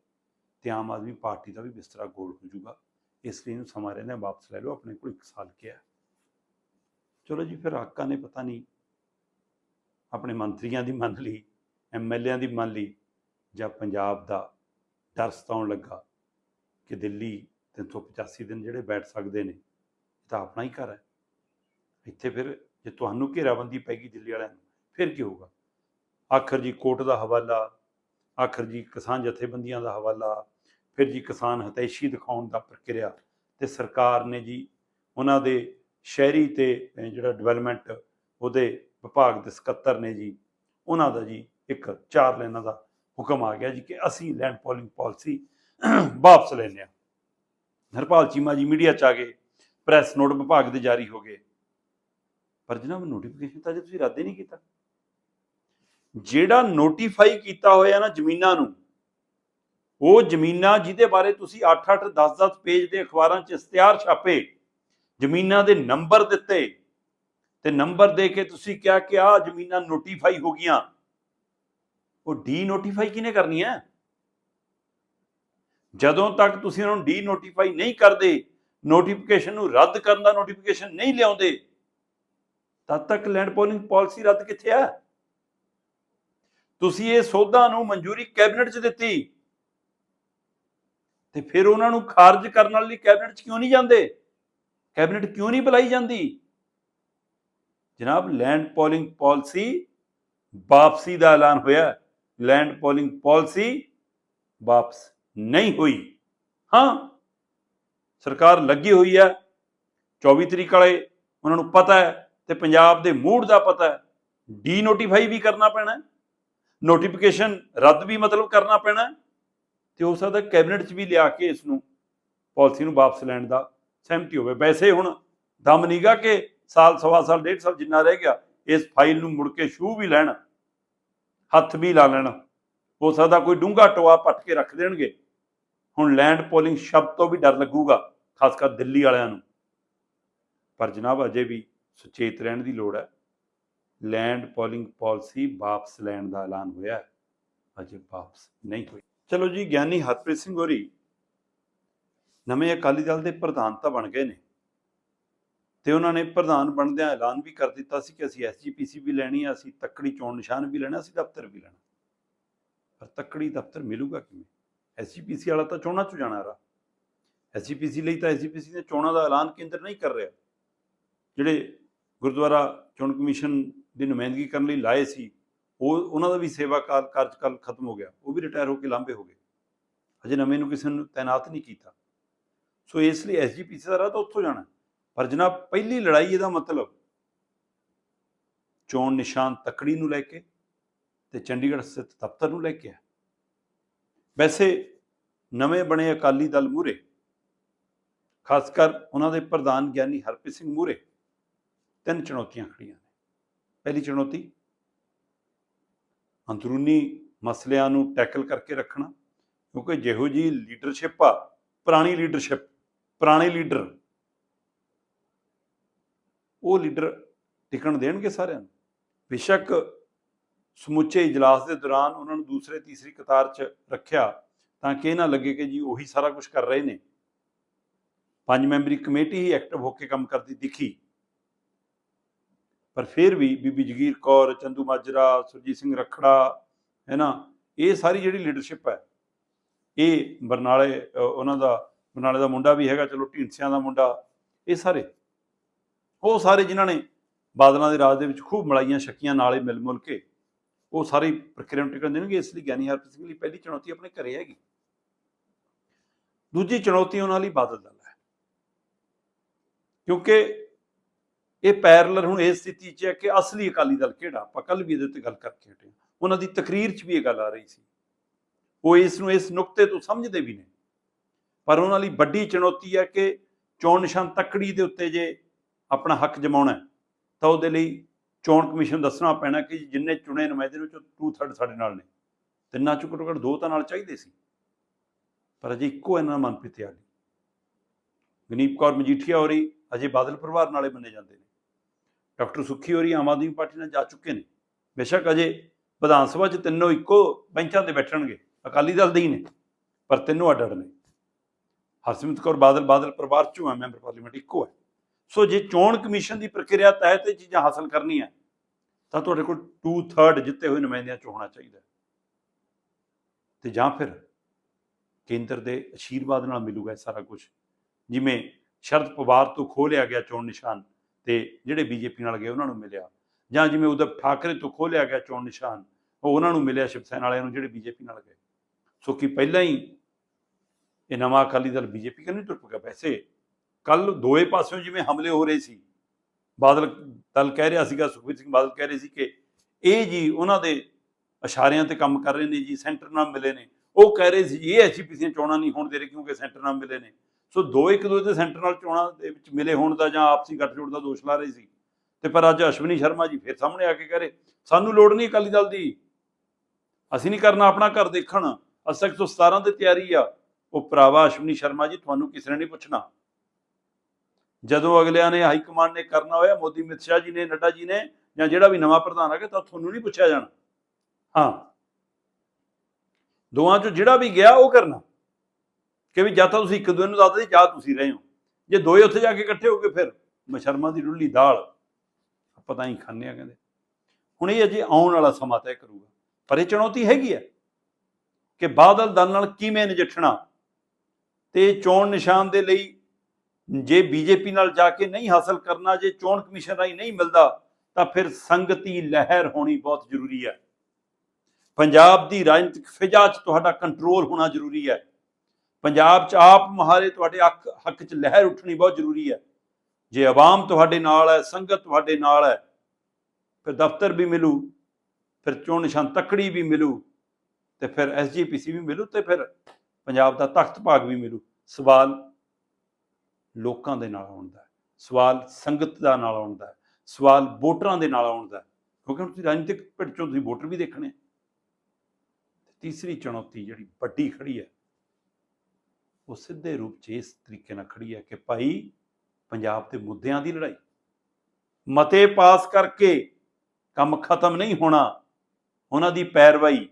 ਤੇ ਆਮ ਆਦਮੀ ਪਾਰਟੀ ਦਾ ਵੀ ਬਿਸਤਰਾ ਗੋਲ ਹੋ ਜਾਊਗਾ, ਇਸ ਲਈ ਇਹਨੂੰ ਸਮਾਂ ਰਹਿੰਦੇ, ਵਾਪਸ ਲੈ ਲਓ, ਆਪਣੇ ਕੋਲ ਇੱਕ ਸਾਲ ਕਿਹਾ। ਚਲੋ ਜੀ, ਫਿਰ ਆਕਾ ਨੇ ਪਤਾ ਨਹੀਂ ਆਪਣੇ ਮੰਤਰੀਆਂ ਦੀ ਮੰਨ ਲਈ ਐਮਐਲਏਆਂ ਦੀ ਮੰਨ ਲਈ ਜਾਂ ਪੰਜਾਬ ਦਾ ਡਰ ਸਤਾਉਣ ਲੱਗਾ ਕਿ ਦਿੱਲੀ 385 ਦਿਨ ਜਿਹੜੇ ਬੈਠ ਸਕਦੇ ਨੇ, ਇਹ ਤਾਂ ਆਪਣਾ ਹੀ ਘਰ ਹੈ। ਇੱਥੇ ਫਿਰ ਜੇ ਤੁਹਾਨੂੰ ਘੇਰਾਬੰਦੀ ਪੈਗੀ ਦਿੱਲੀ ਵਾਲਿਆਂ ਨੂੰ, ਫਿਰ ਕੀ ਹੋਊਗਾ? ਆਖਰ ਜੀ ਕੋਰਟ ਦਾ ਹਵਾਲਾ, ਆਖਰ ਜੀ ਕਿਸਾਨ ਜਥੇਬੰਦੀਆਂ ਦਾ ਹਵਾਲਾ, ਫਿਰ ਜੀ ਕਿਸਾਨ ਹਤੈਸ਼ੀ ਦਿਖਾਉਣ ਦਾ ਪ੍ਰਕਿਰਿਆ ਤੇ ਸਰਕਾਰ ਨੇ ਜੀ ਉਹਨਾਂ ਦੇ ਸ਼ਹਿਰੀ ਤੇ ਜਿਹੜਾ ਡਿਵੈਲਪਮੈਂਟ ਉਹਦੇ ਵਿਭਾਗ ਦੇ ਸਕੱਤਰ ਨੇ ਜੀ, ਉਹਨਾਂ ਦਾ ਜੀ ਇੱਕ ਚਾਰ ਲਾਈਨਾਂ ਦਾ ਹੁਕਮ ਆ ਗਿਆ ਜੀ ਕਿ ਅਸੀਂ ਲੈਂਡ ਪੋਲਿੰਗ ਪਾਲਿਸੀ ਵਾਪਸ ਲੈਂਦੇ ਹਾਂ। ਹਰਪਾਲ ਚੀਮਾ ਜੀ ਮੀਡੀਆ ਚ ਆ ਗਏ ਪ੍ਰੈਸ ਨੋਟ ਵਿਭਾਗ ਦੇ ਜਾਰੀ ਹੋ ਗਏ। ਪਰ ਜਨਾਬ ਨੋਟੀਫਿਕੇਸ਼ਨ ਤਾਂ ਜੇ ਤੁਸੀਂ ਰੱਦ ਹੀ ਨਹੀਂ ਕੀਤਾ। ਜਿਹੜਾ ਨੋਟੀਫਾਈ ਕੀਤਾ ਹੋਇਆ ਨਾ ਜ਼ਮੀਨਾਂ ਨੂੰ, ਉਹ ਜ਼ਮੀਨਾਂ ਜਿਹਦੇ ਬਾਰੇ ਤੁਸੀਂ 8-8 10-10 ਪੇਜ ਦੇ ਅਖਬਾਰਾਂ 'ਚ ਇਸ਼ਤਿਹਾਰ ਛਾਪੇ, ਜ਼ਮੀਨਾਂ ਦੇ ਨੰਬਰ ਦਿੱਤੇ ਤੇ ਨੰਬਰ ਦੇ ਕੇ ਤੁਸੀਂ ਕਿਹਾ ਕਿ ਆਹ ਜ਼ਮੀਨਾਂ ਨੋਟੀਫਾਈ ਹੋ ਗਈਆਂ। ਉਹ ਡੀ ਨੋਟੀਫਾਈ ਕਿਹਨੇ ਕਰਨੀ ਹੈ? ਜਦੋਂ ਤੱਕ ਤੁਸੀਂ ਉਹਨਾਂ ਨੂੰ ਡੀ ਨੋਟੀਫਾਈ ਨਹੀਂ ਕਰਦੇ ਨੋਟੀਫਿਕੇਸ਼ਨ ਨੂੰ ਰੱਦ ਕਰਨ ਦਾ ਨੋਟੀਫਿਕੇਸ਼ਨ ਨਹੀਂ ਲਿਆਉਂਦੇ, ਤਦ ਤੱਕ ਲੈਂਡ ਪੋਲਿੰਗ ਪਾਲਿਸੀ ਰੱਦ ਕਿੱਥੇ ਹੈ? ਤੁਸੀਂ ਇਹ ਸੋਧਾਂ ਨੂੰ ਮਨਜ਼ੂਰੀ ਕੈਬਨਿਟ 'ਚ ਦਿੱਤੀ। ਤੇ ਫਿਰ ਉਹਨਾਂ ਨੂੰ ਖਾਰਜ ਕਰਨ ਵਾਲੀ ਕੈਬਨਿਟ 'ਚ ਕਿਉਂ ਨਹੀਂ ਜਾਂਦੇ? ਕੈਬਨਿਟ ਕਿਉਂ ਨਹੀਂ ਬੁਲਾਈ ਜਾਂਦੀ? ਜਨਾਬ ਲੈਂਡ ਪੋਲਿੰਗ ਪਾਲਿਸੀ ਵਾਪਸੀ ਦਾ ਐਲਾਨ ਹੋਇਆ ਲੈਂਡ ਪੋਲਿੰਗ ਪਾਲਿਸੀ ਵਾਪਸ ਨਹੀਂ ਹੋਈ। ਹਾਂ, ਸਰਕਾਰ ਲੱਗੀ ਹੋਈ ਹੈ। 24 ਤਰੀਕ ਵਾਲੇ ਉਹਨਾਂ ਨੂੰ ਪਤਾ ਹੈ ਤੇ ਪੰਜਾਬ ਦੇ ਮੂਡ ਦਾ ਪਤਾ ਹੈ। ਡੀ ਨੋਟੀਫਾਈ ਵੀ ਕਰਨਾ ਪੈਣਾ ਨੋਟੀਫਿਕੇਸ਼ਨ ਰੱਦ ਵੀ ਮਤਲਬ ਕਰਨਾ ਪੈਣਾ ਹੈ। ਤੇ ਹੋ ਸਕਦਾ ਕੈਬਨਿਟ 'ਚ ਵੀ ਲਿਆ ਕੇ ਇਸ ਨੂੰ ਪਾਲਿਸੀ ਨੂੰ ਵਾਪਸ ਲੈਣ ਦਾ ਸਹਿਮਤੀ ਹੋਵੇ। ਵੈਸੇ ਹੁਣ ਦਮ ਨੀਗਾ ਕਿ ਸਾਲ, ਸਵਾ ਸਾਲ, ਡੇਢ ਸਾਲ ਜਿੰਨਾ ਰਹਿ ਗਿਆ, ਇਸ ਫਾਈਲ ਨੂੰ ਮੁੜ ਕੇ ਛੂ ਵੀ ਲੈਣ, ਹੱਥ ਵੀ ਲਾ ਲੈਣ। ਹੋ ਸਕਦਾ ਕੋਈ ਡੂੰਘਾ ਟੋਆ ਪੱਟ ਕੇ ਰੱਖ ਦੇਣਗੇ। ਹੁਣ ਲੈਂਡ ਪੋਲਿੰਗ ਸ਼ਬਦ ਤੋਂ ਵੀ ਡਰ ਲੱਗੂਗਾ, ਖਾਸ ਕਰ ਦਿੱਲੀ ਵਾਲਿਆਂ ਨੂੰ। ਪਰ ਜਨਾਬ, ਅਜੇ ਵੀ ਸੁਚੇਤ ਰਹਿਣ ਦੀ ਲੋੜ ਹੈ। ਲੈਂਡ ਪੋਲਿੰਗ ਪਾਲਿਸੀ ਵਾਪਸ ਲੈਣ ਦਾ ਐਲਾਨ ਹੋਇਆ ਅਜੇ ਵਾਪਸ ਨਹੀਂ ਹੋਈ। ਚਲੋ ਜੀ, ਗਿਆਨੀ ਹਰਪ੍ਰੀਤ ਸਿੰਘ ਹੋਰੀ, ਨਵੇਂ ਅਕਾਲੀ ਦਲ ਦੇ ਪ੍ਰਧਾਨ ਤਾਂ ਬਣ ਗਏ ਨੇ। ਤੇ ਉਹਨਾਂ ਨੇ ਪ੍ਰਧਾਨ ਬਣਦਿਆਂ ਐਲਾਨ ਵੀ ਕਰ ਦਿੱਤਾ ਸੀ ਕਿ ਅਸੀਂ ਐਸਜੀਪੀਸੀ ਵੀ ਲੈਣੀ ਆ, ਅਸੀਂ ਤੱਕੜੀ ਚੋਣ ਨਿਸ਼ਾਨ ਵੀ ਲੈਣਾ, ਅਸੀਂ ਦਫ਼ਤਰ ਵੀ ਲੈਣਾ। ਪਰ ਤੱਕੜੀ ਦਫ਼ਤਰ ਮਿਲੂਗਾ ਕਿਵੇਂ? ਐਸਜੀਪੀਸੀ ਵਾਲਾ ਤਾਂ ਚੋਣਾਂ 'ਚ ਜਾਣਾ ਰਾ। ਐਸਜੀਪੀਸੀ ਲਈ ਤਾਂ ਐਸਜੀਪੀਸੀ ਨੇ ਚੋਣਾਂ ਦਾ ਐਲਾਨ ਕੇਂਦਰ ਨਹੀਂ ਕਰ ਰਿਹਾ। ਜਿਹੜੇ ਗੁਰਦੁਆਰਾ ਚੋਣ ਕਮਿਸ਼ਨ ਦੀ ਨੁਮਾਇੰਦਗੀ ਕਰਨ ਲਈ ਲਾਏ ਸੀ, ਉਹ, ਉਹਨਾਂ ਦਾ ਵੀ ਸੇਵਾ ਕਾਲ, ਕਾਰਜਕਾਲ ਖਤਮ ਹੋ ਗਿਆ। ਉਹ ਵੀ ਰਿਟਾਇਰ ਹੋ ਕੇ ਲਾਂਭੇ ਹੋ ਗਏ। ਅਜੇ ਨਵੇਂ ਨੂੰ ਕਿਸੇ ਨੂੰ ਤਾਇਨਾਤ ਨਹੀਂ ਕੀਤਾ। ਸੋ ਇਸ ਲਈ ਐਸਜੀਪੀਸੀ ਦਾ ਰਾਹ ਤਾਂ ਉੱਥੋਂ ਜਾਣਾ। ਪਰ ਜਨਾਬ, ਪਹਿਲੀ ਲੜਾਈ ਇਹਦਾ ਮਤਲਬ ਚੋਣ ਨਿਸ਼ਾਨ ਤਕੜੀ ਨੂੰ ਲੈ ਕੇ ਤੇ ਚੰਡੀਗੜ੍ਹ ਸਥਿਤ ਦਫ਼ਤਰ ਨੂੰ ਲੈ ਕੇ ਹੈ। ਵੈਸੇ ਨਵੇਂ ਬਣੇ ਅਕਾਲੀ ਦਲ ਮੂਰੇ ਖਾਸ ਕਰ ਉਹਨਾਂ ਦੇ ਪ੍ਰਧਾਨ ਗਿਆਨੀ ਹਰਪ੍ਰੀਤ ਸਿੰਘ ਮੂਰੇ ਤਿੰਨ ਚੁਣੌਤੀਆਂ ਖੜੀਆਂ ਨੇ। ਪਹਿਲੀ ਚੁਣੌਤੀ, ਅੰਦਰੂਨੀ ਮਸਲਿਆਂ ਨੂੰ ਟੈਕਲ ਕਰਕੇ ਰੱਖਣਾ, ਕਿਉਂਕਿ ਜਿਹੋ ਜੀ ਲੀਡਰਸ਼ਿਪ ਆ, ਪੁਰਾਣੀ ਲੀਡਰਸ਼ਿਪ, ਪੁਰਾਣੇ ਲੀਡਰ ਉਹ ਲੀਡਰ ਟਿਕਣ ਦੇਣਗੇ ਸਾਰਿਆਂ ਨੂੰ। ਬੇਸ਼ੱਕ ਸਮੁੱਚੇ ਇਜਲਾਸ ਦੇ ਦੌਰਾਨ ਉਹਨਾਂ ਨੂੰ ਦੂਸਰੇ, ਤੀਸਰੀ ਕਤਾਰ 'ਚ ਰੱਖਿਆ ਤਾਂ ਕਿ ਇਹ ਨਾ ਲੱਗੇ ਕਿ ਜੀ ਉਹੀ ਸਾਰਾ ਕੁਝ ਕਰ ਰਹੇ ਨੇ। ਪੰਜ ਮੈਂਬਰੀ ਕਮੇਟੀ ਹੀ ਐਕਟਿਵ ਹੋ ਕੇ ਕੰਮ ਕਰਦੀ ਦਿਖੀ। ਪਰ ਫਿਰ ਵੀ ਬੀਬੀ ਜਗੀਰ ਕੌਰ, ਚੰਦੂ ਮਾਜਰਾ, ਸੁਰਜੀਤ ਸਿੰਘ ਰਖੜਾ ਹੈ ਨਾ ਇਹ ਸਾਰੀ ਜਿਹੜੀ ਲੀਡਰਸ਼ਿਪ ਹੈ, ਇਹ ਬਰਨਾਲੇ ਉਹਨਾਂ ਦਾ, ਬਰਨਾਲੇ ਦਾ ਮੁੰਡਾ ਵੀ ਹੈਗਾ, ਚਲੋ ਢੀਂਡਸਿਆਂ ਦਾ ਮੁੰਡਾ, ਇਹ ਸਾਰੇ ਉਹ ਸਾਰੇ ਜਿਨ੍ਹਾਂ ਨੇ ਬਾਦਲਾਂ ਦੇ ਰਾਜ ਦੇ ਵਿੱਚ ਖੂਬ ਮਲਾਈਆਂ ਸ਼ੱਕੀਆਂ ਨਾਲੇ ਮਿਲ ਮੁਲ ਕੇ, ਉਹ ਸਾਰੀ ਪ੍ਰਕਿਰਿਆ ਨੂੰ ਟਿਕਣ ਦੇਣਗੇ, ਇਸ ਲਈ ਗਿਆਨੀ ਹਰਪ੍ਰੀਤ ਸਿੰਘ ਲਈ ਪਹਿਲੀ ਚੁਣੌਤੀ ਆਪਣੇ ਘਰੇ ਹੈਗੀ। ਦੂਜੀ ਚੁਣੌਤੀ ਉਹਨਾਂ ਲਈ ਬਾਦਲ ਦਲ ਹੈ। ਕਿਉਂਕਿ ਇਹ ਪੈਰਲਰ ਹੁਣ ਇਸ ਸਥਿਤੀ 'ਚ ਹੈ ਕਿ ਅਸਲੀ ਅਕਾਲੀ ਦਲ ਕਿਹੜਾ? ਆਪਾਂ ਕੱਲ ਵੀ ਇਹਦੇ ਉੱਤੇ ਗੱਲ ਕਰਕੇ ਹਟੇ ਹਾਂ। ਉਹਨਾਂ ਦੀ ਤਕਰੀਰ 'ਚ ਵੀ ਇਹ ਗੱਲ ਆ ਰਹੀ ਸੀ। ਉਹ ਇਸ ਨੂੰ ਇਸ ਨੁਕਤੇ ਤੋਂ ਸਮਝਦੇ ਵੀ ਨੇ। ਪਰ ਉਹਨਾਂ ਲਈ ਵੱਡੀ ਚੁਣੌਤੀ ਹੈ ਕਿ ਚੋਣ ਨਿਸ਼ਾਨ ਤੱਕੜੀ ਦੇ ਉੱਤੇ ਜੇ ਆਪਣਾ ਹੱਕ ਜਮਾਉਣਾ ਤਾਂ ਉਹਦੇ ਲਈ ਚੋਣ ਕਮਿਸ਼ਨ ਦੱਸਣਾ ਪੈਣਾ ਕਿ ਜਿੰਨੇ ਚੁਣੇ ਨੁਮਾਇੰਦੇ ਨੇ ਉਹ ਟੂ ਥਰਡ ਸਾਡੇ ਨਾਲ ਨੇ। ਤਿੰਨਾਂ ਚੋਂ ਘੱਟੋ ਘੱਟ ਦੋ ਤਾਂ ਨਾਲ ਚਾਹੀਦੇ ਸੀ। ਪਰ ਅਜੇ ਇੱਕੋ ਇਹਨਾਂ ਮਨਪ੍ਰੀਤ ਆ ਗਨੀਪ ਕੌਰ ਮਜੀਠੀਆ ਹੋਰੀ ਅਜੇ ਬਾਦਲ ਪਰਿਵਾਰ ਨਾਲੇ ਮੰਨੇ ਜਾਂਦੇ ਨੇ। ਡਾਕਟਰ ਸੁੱਖੀ ਹੋਰੀ ਆਮ ਆਦਮੀ ਪਾਰਟੀ ਨਾਲ ਜਾ ਚੁੱਕੇ ਨੇ। ਬੇਸ਼ੱਕ ਅਜੇ ਵਿਧਾਨ ਸਭਾ 'ਚ ਤਿੰਨੋਂ ਇੱਕੋ ਬੈਂਚਾਂ ਤੇ ਬੈਠਣਗੇ। ਅਕਾਲੀ ਦਲ ਦੇ ਹੀ ਨੇ, ਪਰ ਤਿੰਨੋਂ ਅੱਡ ਅੱਡ ਨੇ। ਹਰਸਿਮਰਤ ਕੌਰ ਬਾਦਲ ਬਾਦਲ ਪਰਿਵਾਰ ਚੋਂ ਆ, ਮੈਂਬਰ ਪਾਰਲੀਮੈਂਟ ਇੱਕੋ ਹੈ। ਸੋ ਜੇ ਚੋਣ ਕਮਿਸ਼ਨ ਦੀ ਪ੍ਰਕਿਰਿਆ ਤਹਿਤ ਇਹ ਚੀਜ਼ਾਂ ਹਾਸਲ ਕਰਨੀਆਂ, ਤਾਂ ਤੁਹਾਡੇ ਕੋਲ 2/3 ਜਿੱਤੇ ਹੋਏ ਨੁਮਾਇੰਦਿਆਂ ਚ ਹੋਣਾ ਚਾਹੀਦਾ। ਤੇ ਜਾਂ ਫਿਰ ਕੇਂਦਰ ਦੇ ਅਸ਼ੀਰਵਾਦ ਨਾਲ ਮਿਲੂਗਾ ਇਹ ਸਾਰਾ ਕੁਝ ਜਿਵੇਂ ਸ਼ਰਦ ਪਵਾਰ ਤੋਂ ਖੋਹ ਲਿਆ ਗਿਆ ਚੋਣ ਨਿਸ਼ਾਨ ਤੇ ਜਿਹੜੇ ਬੀਜੇਪੀ ਨਾਲ ਗਏ ਉਹਨਾਂ ਨੂੰ ਮਿਲਿਆ। ਜਾਂ ਜਿਵੇਂ ਉਧਰ ਠਾਕਰੇ ਤੋਂ ਖੋਹ ਲਿਆ ਗਿਆ ਚੋਣ ਨਿਸ਼ਾਨ, ਉਹ ਉਹਨਾਂ ਨੂੰ ਮਿਲਿਆ ਸ਼ਿਵ ਸੈਨਾ ਵਾਲਿਆਂ ਨੂੰ ਜਿਹੜੇ ਬੀਜੇਪੀ ਨਾਲ ਗਏ। ਸੋ ਕਿ ਪਹਿਲਾਂ ਹੀ ਇਹ ਨਵਾਂ ਅਕਾਲੀ ਦਲ ਬੀਜੇਪੀ ਕੰਨੀ ਟੁੱਟ ਪਿਆ ਵੈਸੇ ਕੱਲ ਦੋਏ ਪਾਸਿਓਂ ਜਿਵੇਂ ਹਮਲੇ ਹੋ ਰਹੇ ਸੀ, ਬਾਦਲ ਦਲ ਕਹਿ ਰਿਹਾ ਸੀਗਾ, ਸੁਖਬੀਰ ਸਿੰਘ ਬਾਦਲ ਕਹਿ ਰਹੇ ਸੀ ਕਿ ਇਹ ਜੀ ਉਹਨਾਂ ਦੇ ਇਸ਼ਾਰਿਆਂ ਤੇ ਕੰਮ ਕਰ ਰਹੇ ਨੇ ਜੀ, ਸੈਂਟਰ ਨਾਲ ਮਿਲੇ ਨੇ। ਉਹ ਕਹਿ ਰਹੇ ਸੀ ਜੀ, ਇਹ ਐਸਜੀਪੀਸੀ ਚੋਣਾਂ ਨਹੀਂ ਹੋਣ ਦੇ ਰਹੇ ਕਿਉਂਕਿ ਸੈਂਟਰ ਨਾਲ ਮਿਲੇ ਨੇ। ਸੋ ਦੋ ਇੱਕ ਦੂਜੇ ਦੇ ਸੈਂਟਰ ਨਾਲ ਚੋਣਾਂ ਦੇ ਵਿੱਚ ਮਿਲੇ ਹੋਣ ਦਾ ਜਾਂ ਆਪਸੀ ਗੱਠਜੋੜ ਦਾ ਦੋਸ਼ ਲਾ ਰਹੇ ਸੀ। ਤੇ ਪਰ ਅੱਜ ਅਸ਼ਵਨੀ ਸ਼ਰਮਾ ਜੀ ਫਿਰ ਸਾਹਮਣੇ ਆ ਕੇ ਕਹਿ ਰਹੇ, ਸਾਨੂੰ ਲੋੜ ਨਹੀਂ ਅਕਾਲੀ ਦਲ ਦੀ। ਅਸੀਂ ਨਹੀਂ ਕਰਨਾ ਆਪਣਾ ਘਰ ਦੇਖਣ। ਅਸਲ 117 ਤੇ ਤਿਆਰੀ ਆ। ਉਹ ਭਰਾਵਾ ਅਸ਼ਵਨੀ ਸ਼ਰਮਾ ਜੀ, ਤੁਹਾਨੂੰ ਕਿਸੇ ਨੇ ਨਹੀਂ ਪੁੱਛਣਾ। ਜਦੋਂ ਅਗਲਿਆਂ ਨੇ ਹਾਈ ਕਮਾਂਡ ਨੇ ਕਰਨਾ ਹੋਇਆ, ਮੋਦੀ, ਅਮਿਤ ਸ਼ਾਹ ਜੀ ਨੇ, ਨੱਡਾ ਜੀ ਨੇ, ਜਾਂ ਜਿਹੜਾ ਵੀ ਨਵਾਂ ਪ੍ਰਧਾਨ ਆ ਗਿਆ ਤਾਂ ਤੁਹਾਨੂੰ ਨਹੀਂ ਪੁੱਛਿਆ ਜਾਣਾ। ਹਾਂ। ਦੋਵਾਂ ਚੋਂ ਜਿਹੜਾ ਵੀ ਗਿਆ, ਉਹ ਕਰਨਾ। ਕਿ ਵੀ ਜਾਂ ਤਾਂ ਤੁਸੀਂ ਇੱਕ ਦੂਜੇ ਨੂੰ ਦੱਸਦੇ ਜਾਂ ਤੁਸੀਂ ਰਹੇ ਹੋ। ਜੇ ਦੋਏ ਉੱਥੇ ਜਾ ਕੇ ਇਕੱਠੇ ਹੋ ਗਏ, ਫਿਰ ਮਸ਼ਰਮਾ ਦੀ ਰੁੱਲੀ ਦਾਲ। ਪਤਾ ਹੀ ਖਾਂਦੇ ਆ ਕਹਿੰਦੇ। ਹੁਣ ਇਹ ਅਜੇ ਆਉਣ ਵਾਲਾ ਸਮਾਂ ਤੈਅ ਕਰੂਗਾ। ਪਰ ਇਹ ਚੁਣੌਤੀ ਹੈਗੀ ਹੈ ਕਿ ਬਾਦਲ ਦਲ ਨਾਲ ਕਿਵੇਂ ਨਜਿੱਠਣਾ। ਤੇ ਚੋਣ ਨਿਸ਼ਾਨ ਦੇ ਲਈ ਜੇ ਬੀਜੇਪੀ ਨਾਲ ਜਾ ਕੇ ਨਹੀਂ ਹਾਸਲ ਕਰਨਾ, ਜੇ ਚੋਣ ਕਮਿਸ਼ਨ ਰਾਹੀਂ ਨਹੀਂ ਮਿਲਦਾ, ਤਾਂ ਫਿਰ ਸੰਗਤੀ ਲਹਿਰ ਹੋਣੀ ਬਹੁਤ ਜ਼ਰੂਰੀ ਹੈ। ਪੰਜਾਬ ਦੀ ਰਾਜਨੀਤਿਕ ਫਿਜ਼ਾ 'ਚ ਤੁਹਾਡਾ ਕੰਟਰੋਲ ਹੋਣਾ ਜ਼ਰੂਰੀ ਹੈ। ਪੰਜਾਬ 'ਚ ਆਪ ਮੁਹਾਰੇ ਤੁਹਾਡੇ ਹੱਕ ਹੱਕ 'ਚ ਲਹਿਰ ਉੱਠਣੀ ਬਹੁਤ ਜ਼ਰੂਰੀ ਹੈ। ਜੇ ਆਵਾਮ ਤੁਹਾਡੇ ਨਾਲ ਹੈ, ਸੰਗਤ ਤੁਹਾਡੇ ਨਾਲ ਹੈ, ਫਿਰ ਦਫ਼ਤਰ ਵੀ ਮਿਲੂ, ਫਿਰ ਚੋਣ ਨਿਸ਼ਾਨ ਤੱਕੜੀ ਵੀ ਮਿਲੂ, ਤੇ ਫਿਰ ਐਸਜੀਪੀਸੀ ਵੀ ਮਿਲੂ ਤੇ ਫਿਰ ਪੰਜਾਬ ਦਾ ਤਖਤ ਭਾਗ ਵੀ ਮਿਲੂ। ਸਵਾਲ ਲੋਕਾਂ ਦੇ ਨਾਲ ਆਉਂਦਾ ਦਾ ਸਵਾਲ ਸੰਗਤ ਦਾ ਨਾਲ ਆਉਣ ਦਾ ਸਵਾਲ ਵੋਟਰਾਂ ਦੇ ਨਾਲ ਆਉਣ ਦਾ ਕਿਉਂਕਿ ਹੁਣ ਤੁਸੀਂ ਰਾਜਨੀਤਿਕ ਭਿੜ ਚੋਂ ਤੁਸੀਂ ਵੋਟਰ ਵੀ ਦੇਖਣੇ ਤੀਸਰੀ ਚੁਣੌਤੀ ਜਿਹੜੀ ਵੱਡੀ ਖੜੀ ਹੈ, ਉਹ ਸਿੱਧੇ ਰੂਪ 'ਚ ਇਸ ਤਰੀਕੇ ਨਾਲ ਖੜੀ ਹੈ ਕਿ ਭਾਈ ਪੰਜਾਬ ਦੇ ਮੁੱਦਿਆਂ ਦੀ ਲੜਾਈ, ਮਤੇ ਪਾਸ ਕਰਕੇ ਕੰਮ ਖਤਮ ਨਹੀਂ ਹੋਣਾ, ਉਹਨਾਂ ਦੀ ਪੈਰਵਾਈ,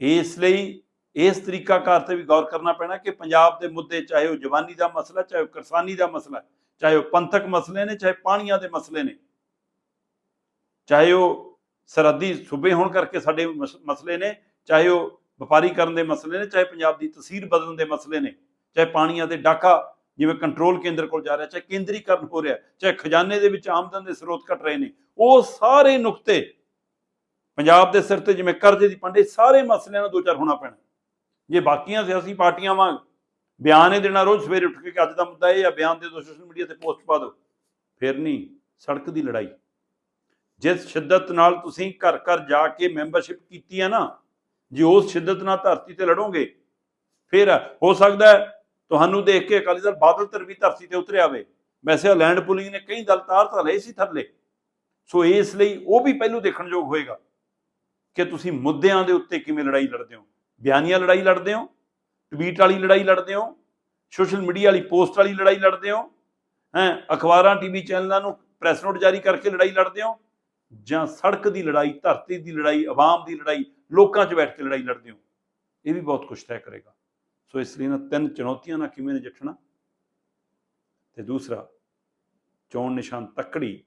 ਇਸ ਲਈ ਇਸ ਤਰੀਕਾ ਕਾਰ ਤੇ ਵੀ ਗੌਰ ਕਰਨਾ ਪੈਣਾ ਕਿ ਪੰਜਾਬ ਦੇ ਮੁੱਦੇ ਚਾਹੇ ਉਹ ਜਵਾਨੀ ਦਾ ਮਸਲਾ, ਚਾਹੇ ਉਹ ਕਿਸਾਨੀ ਦਾ ਮਸਲਾ, ਚਾਹੇ ਉਹ ਪੰਥਕ ਮਸਲੇ ਨੇ, ਚਾਹੇ ਪਾਣੀਆਂ ਦੇ ਮਸਲੇ ਨੇ, ਚਾਹੇ ਉਹ ਸਰਹੱਦੀ ਸੂਬੇ ਹੋਣ ਕਰਕੇ ਸਾਡੇ ਮਸ- ਮਸਲੇ ਨੇ, ਚਾਹੇ ਉਹ ਵਪਾਰੀਕਰਨ ਦੇ ਮਸਲੇ ਨੇ, ਚਾਹੇ ਪੰਜਾਬ ਦੀ ਤਸਵੀਰ ਬਦਲਣ ਦੇ ਮਸਲੇ ਨੇ, ਚਾਹੇ ਪਾਣੀਆਂ ਦੇ ਡਾਕਾ ਜਿਵੇਂ ਕੰਟਰੋਲ ਕੇਂਦਰ ਕੋਲ ਜਾ ਰਿਹਾ, ਚਾਹੇ ਕੇਂਦਰੀਕਰਨ ਹੋ ਰਿਹਾ, ਚਾਹੇ ਖਜ਼ਾਨੇ ਦੇ ਵਿੱਚ ਆਮਦਨ ਦੇ ਸਰੋਤ ਘਟ ਰਹੇ ਨੇ, ਉਹ ਸਾਰੇ ਨੁਕਤੇ ਪੰਜਾਬ ਦੇ ਸਿਰ ਤੇ ਜਿਵੇਂ ਕਰਜ਼ੇ ਦੀ ਪੰਡੇ, ਸਾਰੇ ਮਸਲਿਆਂ ਨੂੰ ਦੋ ਚਾਰ ਹੋਣਾ ਪੈਣਾ। ਜੇ ਬਾਕੀਆਂ ਸਿਆਸੀ ਪਾਰਟੀਆਂ ਵਾਂਗ ਬਿਆਨ ਇਹ ਦੇਣਾ ਰੋਜ਼ ਸਵੇਰੇ ਉੱਠ ਕੇ ਕਿ ਅੱਜ ਦਾ ਮੁੱਦਾ ਇਹ ਆ, ਬਿਆਨ ਦੇ ਦਿਓ ਸੋਸ਼ਲ ਮੀਡੀਆ ਤੇ ਪੋਸਟ ਪਾ ਦਿਓ, ਫਿਰ ਨਹੀਂ, ਸੜਕ ਦੀ ਲੜਾਈ। ਜਿਸ ਸ਼ਿੱਦਤ ਨਾਲ ਤੁਸੀਂ ਘਰ ਘਰ ਜਾ ਕੇ ਮੈਂਬਰਸ਼ਿਪ ਕੀਤੀ ਹੈ ਨਾ, ਜੇ ਉਸ ਸ਼ਿੱਦਤ ਨਾਲ ਧਰਤੀ ਤੇ ਲੜੋਗੇ, ਫਿਰ ਹੋ ਸਕਦਾ ਤੁਹਾਨੂੰ ਦੇਖ ਕੇ ਅਕਾਲੀ ਦਲ ਬਾਦਲ ਧਰ ਵੀ ਧਰਤੀ ਤੇ ਉਤਰਿਆ ਆਵੇ ਵੈਸੇ ਲੈਂਡ ਪੁਲਿੰਗ ਨੇ ਕਈ ਦਲ ਤਾਰ ਤਾਂ ਲਏ ਸੀ ਥੱਲੇ। ਸੋ ਇਸ ਲਈ ਉਹ ਵੀ ਪਹਿਲੂ ਦੇਖਣ ਯੋਗ ਹੋਏਗਾ ਕਿ ਤੁਸੀਂ ਮੁੱਦਿਆਂ ਦੇ ਉੱਤੇ ਕਿਵੇਂ ਲੜਾਈ ਲੜਦੇ ਹੋ। ਬਿਆਨੀਆਂ ਲੜਾਈ ਲੜਦੇ ਹੋ, ਟਵੀਟ ਵਾਲੀ ਲੜਾਈ ਲੜਦੇ ਹੋ, ਸੋਸ਼ਲ ਮੀਡੀਆ ਵਾਲੀ ਪੋਸਟ ਵਾਲੀ ਲੜਾਈ ਲੜਦੇ ਹੋ, ਹੈ, ਅਖਬਾਰਾਂ, ਟੀਵੀ ਚੈਨਲਾਂ ਨੂੰ ਪ੍ਰੈਸ ਨੋਟ ਜਾਰੀ ਕਰਕੇ ਲੜਾਈ ਲੜਦੇ ਹੋ, ਜਾਂ ਸੜਕ ਦੀ ਲੜਾਈ, ਧਰਤੀ ਦੀ ਲੜਾਈ, ਆਵਾਮ ਦੀ ਲੜਾਈ, ਲੋਕਾਂ 'ਚ ਬੈਠ ਕੇ ਲੜਾਈ ਲੜਦੇ ਹੋ? ਇਹ ਵੀ ਬਹੁਤ ਕੁਝ ਤੈਅ ਕਰੇਗਾ। ਸੋ ਇਸ ਲਈ ਨਾ ਤਿੰਨ ਚੁਣੌਤੀਆਂ ਨਾਲ ਕਿਵੇਂ ਨਜਿੱਠਣਾ? ਤੇ ਦੂਸਰਾ, ਚੋਣ ਨਿਸ਼ਾਨ ਤੱਕੜੀ,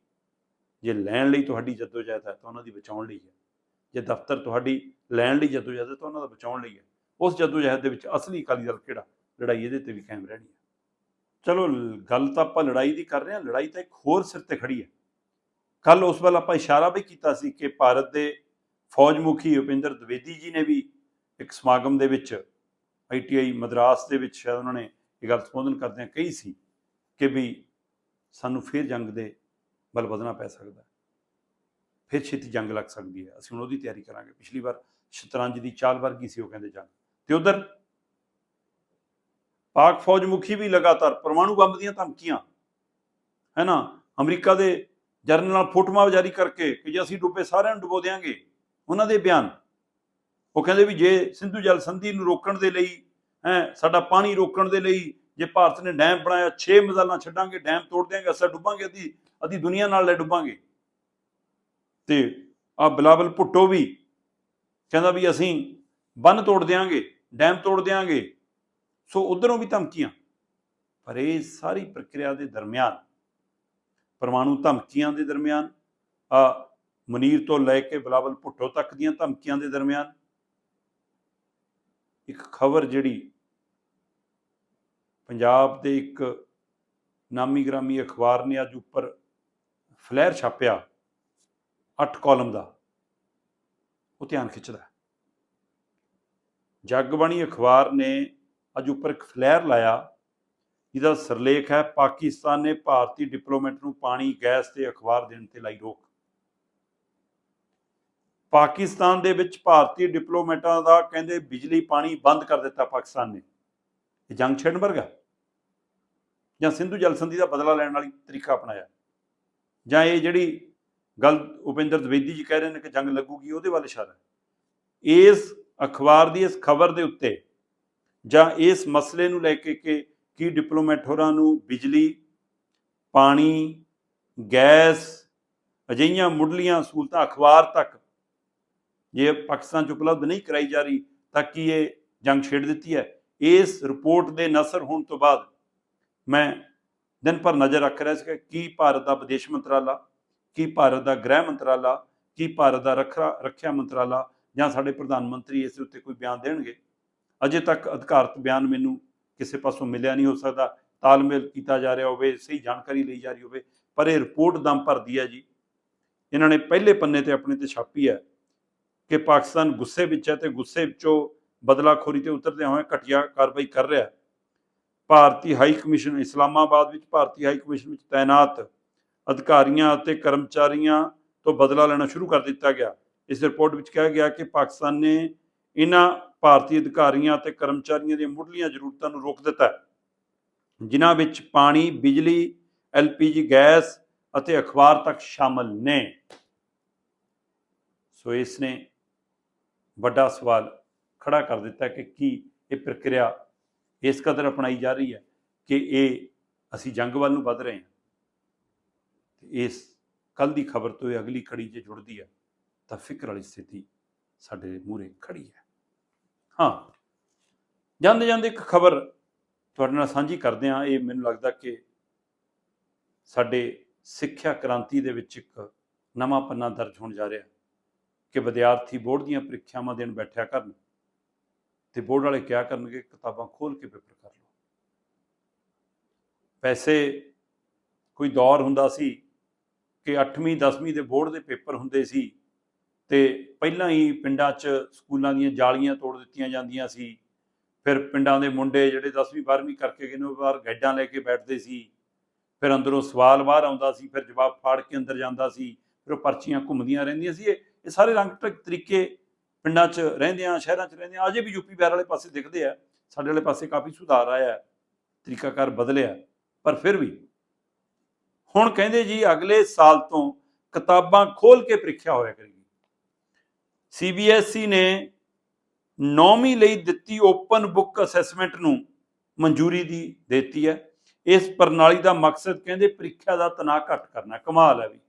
ਜੇ ਲੈਣ ਲਈ ਤੁਹਾਡੀ ਜਦੋਜਹਿਦ ਹੈ ਤਾਂ ਉਹਨਾਂ ਦੀ ਬਚਾਉਣ ਲਈ ਹੈ। ਜੇ ਦਫ਼ਤਰ ਤੁਹਾਡੀ ਲੈਣ ਲਈ ਜਦੋਜਹਿਦ ਹੈ ਤਾਂ ਉਹਨਾਂ ਦਾ ਬਚਾਉਣ ਲਈ ਹੈ। ਉਸ ਜਦੋਜਹਿਦ ਦੇ ਵਿੱਚ ਅਸਲੀ ਅਕਾਲੀ ਦਲ ਕਿਹੜਾ? ਲੜਾਈ ਇਹਦੇ ਤੇ ਵੀ ਕਾਇਮ ਰਹਿਣੀ ਹੈ। ਚਲੋ ਲ- ਗੱਲ ਤਾਂ ਆਪਾਂ ਲੜਾਈ ਦੀ ਕਰ ਰਹੇ ਹਾਂ, ਲੜਾਈ ਤਾਂ ਇੱਕ ਹੋਰ ਸਿਰ ਤੇ ਖੜੀ ਹੈ। ਕੱਲ ਉਸ ਵੱਲ ਆਪਾਂ ਇਸ਼ਾਰਾ ਵੀ ਕੀਤਾ ਸੀ ਕਿ ਭਾਰਤ ਦੇ ਫੌਜ ਮੁਖੀ ਉਪਿੰਦਰ ਦਵੇਦੀ ਜੀ ਨੇ ਵੀ ਇੱਕ ਸਮਾਗਮ ਦੇ ਵਿੱਚ ਆਈਟੀਆਈ ਮਦਰਾਸ ਦੇ ਵਿੱਚ ਸ਼ਾਇਦ ਉਹਨਾਂ ਨੇ ਇਹ ਗੱਲ ਸੰਬੋਧਨ ਕਰਦਿਆਂ ਕਹੀ ਸੀ ਕਿ ਵੀ ਸਾਨੂੰ ਫਿਰ ਜੰਗ ਦੇ ਵੱਲ ਵਧਣਾ ਪੈ ਸਕਦਾ ਫਿਰ ਛੇਤੀ ਜੰਗ ਲੱਗ ਸਕਦੀ ਹੈ। ਅਸੀਂ ਹੁਣ ਉਹਦੀ ਤਿਆਰੀ ਕਰਾਂਗੇ। ਪਿਛਲੀ ਵਾਰ ਸ਼ਤਰੰਜ ਦੀ ਚਾਲ ਵਰਗੀ ਸੀ ਉਹ ਕਹਿੰਦੇ ਜੰਗ। ਤੇ ਉਧਰ ਪਾਕ ਫੌਜ ਮੁਖੀ ਵੀ ਲਗਾਤਾਰ ਪਰਮਾਣੂ ਬੰਬ ਦੀਆਂ ਧਮਕੀਆਂ, ਹੈ ਨਾ? ਅਮਰੀਕਾ ਦੇ ਜਰਨਲ ਨਾਲ ਫੋਟੋਆਂ ਜਾਰੀ ਕਰਕੇ ਕਿ ਜੇ ਅਸੀਂ ਡੁੱਬੇ ਸਾਰਿਆਂ ਨੂੰ ਡੁਬੋ ਦੇਵਾਂਗੇ ਉਹਨਾਂ ਦੇ ਬਿਆਨ। ਉਹ ਕਹਿੰਦੇ ਵੀ ਜੇ ਸਿੰਧੂ ਜਲ ਸੰਧੀ ਨੂੰ ਰੋਕਣ ਦੇ ਲਈ, ਹੈ, ਸਾਡਾ ਪਾਣੀ ਰੋਕਣ ਦੇ ਲਈ ਜੇ ਭਾਰਤ ਨੇ ਡੈਮ ਬਣਾਇਆ 6 ਮਜ਼ਾਲਾਂ ਛੱਡਾਂਗੇ, ਡੈਮ ਤੋੜ ਦਿਆਂਗੇ, ਅਸਾਂ ਡੁੱਬਾਂਗੇ ਅੱਧੀ ਅੱਧੀ ਦੁਨੀਆ ਨਾਲ ਲੈ ਡੁੱਬਾਂਗੇ। ਤੇ ਆ ਬਿਲਾਵਲ ਭੁੱਟੋ ਵੀ ਕਹਿੰਦਾ ਵੀ ਅਸੀਂ ਬੰਨ ਤੋੜ ਦਿਆਂਗੇ, ਡੈਮ ਤੋੜ ਦਿਆਂਗੇ। ਸੋ ਉਧਰੋਂ ਵੀ ਧਮਕੀਆਂ। ਪਰ ਇਹ ਸਾਰੀ ਪ੍ਰਕਿਰਿਆ ਦੇ ਦਰਮਿਆਨ, ਪਰਮਾਣੂ ਧਮਕੀਆਂ ਦੇ ਦਰਮਿਆਨ, ਆ ਮਨੀਰ ਤੋਂ ਲੈ ਕੇ ਬਿਲਾਵਲ ਭੁੱਟੋ ਤੱਕ ਦੀਆਂ ਧਮਕੀਆਂ ਦੇ ਦਰਮਿਆਨ, ਇੱਕ ਖਬਰ ਜਿਹੜੀ ਪੰਜਾਬ ਦੇ ਇੱਕ ਨਾਮੀ ਗ੍ਰਾਮੀ ਅਖਬਾਰ ਨੇ ਅੱਜ ਉੱਪਰ ਫਲੈਰ ਛਾਪਿਆ। 8 ਕਾਲਮ ਦਾ। ਉਹ ਧਿਆਨ ਖਿੱਚਦਾ ਜਗਬਾਣੀ ਅਖਬਾਰ ਨੇ ਅੱਜ ਉੱਪਰ ਇੱਕ ਫਲੈਰ ਲਾਇਆ, ਜਿਹਦਾ ਸਰਲੇਖ ਹੈ, ਪਾਕਿਸਤਾਨ ਨੇ ਭਾਰਤੀ ਡਿਪਲੋਮੈਟ ਨੂੰ ਪਾਣੀ, ਗੈਸ ਤੇ ਅਖਬਾਰ ਦੇਣ ਤੇ ਲਾਈ ਰੋਕ। ਪਾਕਿਸਤਾਨ ਦੇ ਵਿੱਚ ਭਾਰਤੀ ਡਿਪਲੋਮੈਟਾਂ ਦਾ ਕਹਿੰਦੇ ਬਿਜਲੀ, ਪਾਣੀ ਬੰਦ ਕਰ ਦਿੱਤਾ ਪਾਕਿਸਤਾਨ ਨੇ। ਇਹ ਜੰਗ ਛੇੜਨ ਵਰਗਾ ਜਾਂ ਸਿੰਧੂ ਜਲ ਸੰਧੀ ਦਾ ਬਦਲਾ ਲੈਣ ਵਾਲੀ ਤਰੀਕਾ ਅਪਣਾਇਆ? ਜਾਂ ਇਹ ਜਿਹੜੀ ਗੱਲ ਉਪਿੰਦਰ ਦਵੇਦੀ ਜੀ ਕਹਿ ਰਹੇ ਨੇ ਕਿ ਜੰਗ ਲੱਗੂਗੀ, ਉਹਦੇ ਵੱਲ ਇਸ਼ਾਰਾ ਇਸ ਅਖਬਾਰ ਦੀ, ਇਸ ਖਬਰ ਦੇ ਉੱਤੇ ਜਾਂ ਇਸ ਮਸਲੇ ਨੂੰ ਲੈ ਕੇ ਕਿ ਕੀ ਡਿਪਲੋਮੈਟ ਹੋਰਾਂ ਨੂੰ ਬਿਜਲੀ, ਪਾਣੀ, ਗੈਸ ਅਜਿਹੀਆਂ ਮੁੱਢਲੀਆਂ ਸਹੂਲਤਾਂ ਅਖਬਾਰ ਤੱਕ ਜੇ ਪਾਕਿਸਤਾਨ ਚ ਉਪਲਬਧ ਨਹੀਂ ਕਰਾਈ ਜਾ ਰਹੀ, ਤਾਂ ਕੀ ਇਹ ਜੰਗ ਛੇੜ ਦਿੱਤੀ ਹੈ? ਇਸ ਰਿਪੋਰਟ ਦੇ ਨਸਰ ਹੋਣ ਤੋਂ ਬਾਅਦ ਮੈਂ ਦਿਨ ਭਰ ਨਜ਼ਰ ਰੱਖ ਰਿਹਾ ਸੀ ਕਿ ਕੀ ਭਾਰਤ ਦਾ ਵਿਦੇਸ਼ ਮੰਤਰਾਲਾ ਕੀ ਭਾਰਤ ਦਾ ਗ੍ਰਹਿ ਮੰਤਰਾਲਾ, ਕੀ ਭਾਰਤ ਦਾ ਰੱਖਿਆ ਰੱਖਿਆ ਮੰਤਰਾਲਾ ਜਾਂ ਸਾਡੇ ਪ੍ਰਧਾਨ ਮੰਤਰੀ ਇਸ ਦੇ ਉੱਤੇ ਕੋਈ ਬਿਆਨ ਦੇਣਗੇ? ਅਜੇ ਤੱਕ ਅਧਿਕਾਰਤ ਬਿਆਨ ਮੈਨੂੰ ਕਿਸੇ ਪਾਸੋਂ ਮਿਲਿਆ ਨਹੀਂ ਹੋ ਸਕਦਾ। ਤਾਲਮੇਲ ਕੀਤਾ ਜਾ ਰਿਹਾ ਹੋਵੇ, ਸਹੀ ਜਾਣਕਾਰੀ ਲਈ ਜਾ ਰਹੀ ਹੋਵੇ, ਪਰ ਇਹ ਰਿਪੋਰਟ ਦਮ ਭਰਦੀ ਹੈ ਜੀ। ਇਹਨਾਂ ਨੇ ਪਹਿਲੇ ਪੰਨੇ ਤੇ ਆਪਣੇ ਤੇ ਛਾਪੀ ਹੈ ਕਿ ਪਾਕਿਸਤਾਨ ਗੁੱਸੇ ਵਿੱਚ ਹੈ ਤੇ ਗੁੱਸੇ ਵਿੱਚੋਂ ਬਦਲਾਖੋਰੀ ਤੇ ਉਤਰਦੇ ਹੋਏ ਘਟੀਆ ਕਾਰਵਾਈ ਕਰ ਰਿਹਾ ਭਾਰਤੀ ਹਾਈ ਕਮਿਸ਼ਨ ਇਸਲਾਮਾਬਾਦ ਵਿੱਚ, ਭਾਰਤੀ ਹਾਈ ਕਮਿਸ਼ਨ ਵਿੱਚ ਤਾਇਨਾਤ ਅਧਿਕਾਰੀਆਂ ਅਤੇ ਕਰਮਚਾਰੀਆਂ ਤੋਂ ਬਦਲਾ ਲੈਣਾ ਸ਼ੁਰੂ ਕਰ ਦਿੱਤਾ ਗਿਆ। ਇਸ ਰਿਪੋਰਟ ਵਿੱਚ ਕਿਹਾ ਗਿਆ ਕਿ ਪਾਕਿਸਤਾਨ ਨੇ ਇਹਨਾਂ ਭਾਰਤੀ ਅਧਿਕਾਰੀਆਂ ਅਤੇ ਕਰਮਚਾਰੀਆਂ ਦੀਆਂ ਮੁੱਢਲੀਆਂ ਜ਼ਰੂਰਤਾਂ ਨੂੰ ਰੋਕ ਦਿੱਤਾ ਜਿਨ੍ਹਾਂ ਵਿੱਚ ਪਾਣੀ, ਬਿਜਲੀ, ਐਲਪੀਜੀ, ਗੈਸ ਅਤੇ ਅਖਬਾਰ ਤੱਕ ਸ਼ਾਮਲ ਨੇ। ਸੋ ਇਸ ਨੇ ਵੱਡਾ ਸਵਾਲ ਖੜਾ ਕਰ ਦਿੱਤਾ ਕਿ ਕੀ ਇਹ ਪ੍ਰਕਿਰਿਆ ਇਸ ਕਦਰ ਅਪਣਾਈ ਜਾ ਰਹੀ ਹੈ ਕਿ ਇਹ ਅਸੀਂ ਜੰਗ ਵੱਲ ਨੂੰ ਵੱਧ ਰਹੇ ਹਾਂ। ਤੇ ਇਸ ਕੱਲ ਦੀ ਖਬਰ ਤੋਂ ਇਹ ਅਗਲੀ ਕੜੀ ਜੇ ਜੁੜਦੀ ਹੈ ਤਾਂ ਫਿਕਰ ਵਾਲੀ ਸਥਿਤੀ ਸਾਡੇ ਮੂਹਰੇ ਖੜੀ ਹੈ। ਹਾਂ, ਜਾਂਦੇ ਜਾਂਦੇ ਇੱਕ ਖਬਰ ਤੁਹਾਡੇ ਨਾਲ ਸਾਂਝੀ ਕਰਦੇ ਹਾਂ। ਇਹ ਮੈਨੂੰ ਲੱਗਦਾ ਕਿ ਸਾਡੇ ਸਿੱਖਿਆ ਕ੍ਰਾਂਤੀ ਦੇ ਵਿੱਚ ਇੱਕ ਨਵਾਂ ਪੰਨਾ ਦਰਜ ਹੋਣ ਜਾ ਰਿਹਾ ਕਿ ਵਿਦਿਆਰਥੀ ਬੋਰਡ ਦੀਆਂ ਪ੍ਰੀਖਿਆਵਾਂ ਦੇਣ ਬੈਠਿਆ ਕਰਨ ਤੇ ਬੋਰਡ ਵਾਲੇ ਕਿਹਾ ਕਰਨਗੇ, ਕਿਤਾਬਾਂ ਖੋਲ ਕੇ ਪੇਪਰ ਕਰ ਲਓ। ਵੈਸੇ ਕੋਈ ਦੌਰ ਹੁੰਦਾ ਸੀ ਕਿ 8ਵੀਂ 10ਵੀਂ ਦੇ ਬੋਰਡ ਦੇ ਪੇਪਰ ਹੁੰਦੇ ਸੀ ਤੇ ਪਹਿਲਾਂ ਹੀ ਪਿੰਡਾਂ 'ਚ ਸਕੂਲਾਂ ਦੀਆਂ ਜਾਲੀਆਂ ਤੋੜ ਦਿੱਤੀਆਂ ਜਾਂਦੀਆਂ ਸੀ। ਫਿਰ ਪਿੰਡਾਂ ਦੇ ਮੁੰਡੇ ਜਿਹੜੇ 10ਵੀਂ 12ਵੀਂ ਕਰਕੇ ਗਏ ਨੇ, ਉਹ ਬਾਹਰ ਗੈਡਾਂ ਲੈ ਕੇ ਬੈਠਦੇ ਸੀ। ਫਿਰ ਅੰਦਰੋਂ ਸਵਾਲ ਬਾਹਰ ਆਉਂਦਾ ਸੀ, ਫਿਰ ਜਵਾਬ ਫਾੜ ਕੇ ਅੰਦਰ ਜਾਂਦਾ ਸੀ, ਫਿਰ ਉਹ ਪਰਚੀਆਂ ਘੁੰਮਦੀਆਂ ਰਹਿੰਦੀਆਂ ਸੀ। ਇਹ ਸਾਰੇ ਰੰਗ ਢੰਗ ਤਰੀਕੇ ਪਿੰਡਾਂ 'ਚ ਰਹਿੰਦੇ ਆ, ਸ਼ਹਿਰਾਂ 'ਚ ਰਹਿੰਦੇ ਆ। ਅਜੇ ਵੀ ਯੂਪੀ ਬਿਹਾਰ ਵਾਲੇ ਪਾਸੇ ਦਿਖਦੇ ਆ। ਸਾਡੇ ਵਾਲੇ ਪਾਸੇ ਕਾਫੀ ਸੁਧਾਰ ਆਇਆ, ਤਰੀਕਾਕਾਰ ਬਦਲਿਆ, ਪਰ ਫਿਰ ਵੀ ਹੁਣ ਕਹਿੰਦੇ ਜੀ ਅਗਲੇ ਸਾਲ ਤੋਂ ਕਿਤਾਬਾਂ ਖੋਲ ਕੇ ਪ੍ਰੀਖਿਆ ਹੋਇਆ ਕਰੇਗੀ। ਸੀਬੀਐਸਈ ਨੇ 9ਵੀਂ ਲਈ ਦਿੱਤੀ ਓਪਨ ਬੁੱਕ ਅਸੈਸਮੈਂਟ ਨੂੰ ਮਨਜ਼ੂਰੀ ਦੀ ਦਿੱਤੀ ਹੈ। ਇਸ ਪ੍ਰਣਾਲੀ ਦਾ ਮਕਸਦ ਕਹਿੰਦੇ ਪ੍ਰੀਖਿਆ ਦਾ ਤਣਾਅ ਘੱਟ ਕਰਨਾ, ਕਮਾਲ ਹੈ ਵੀ।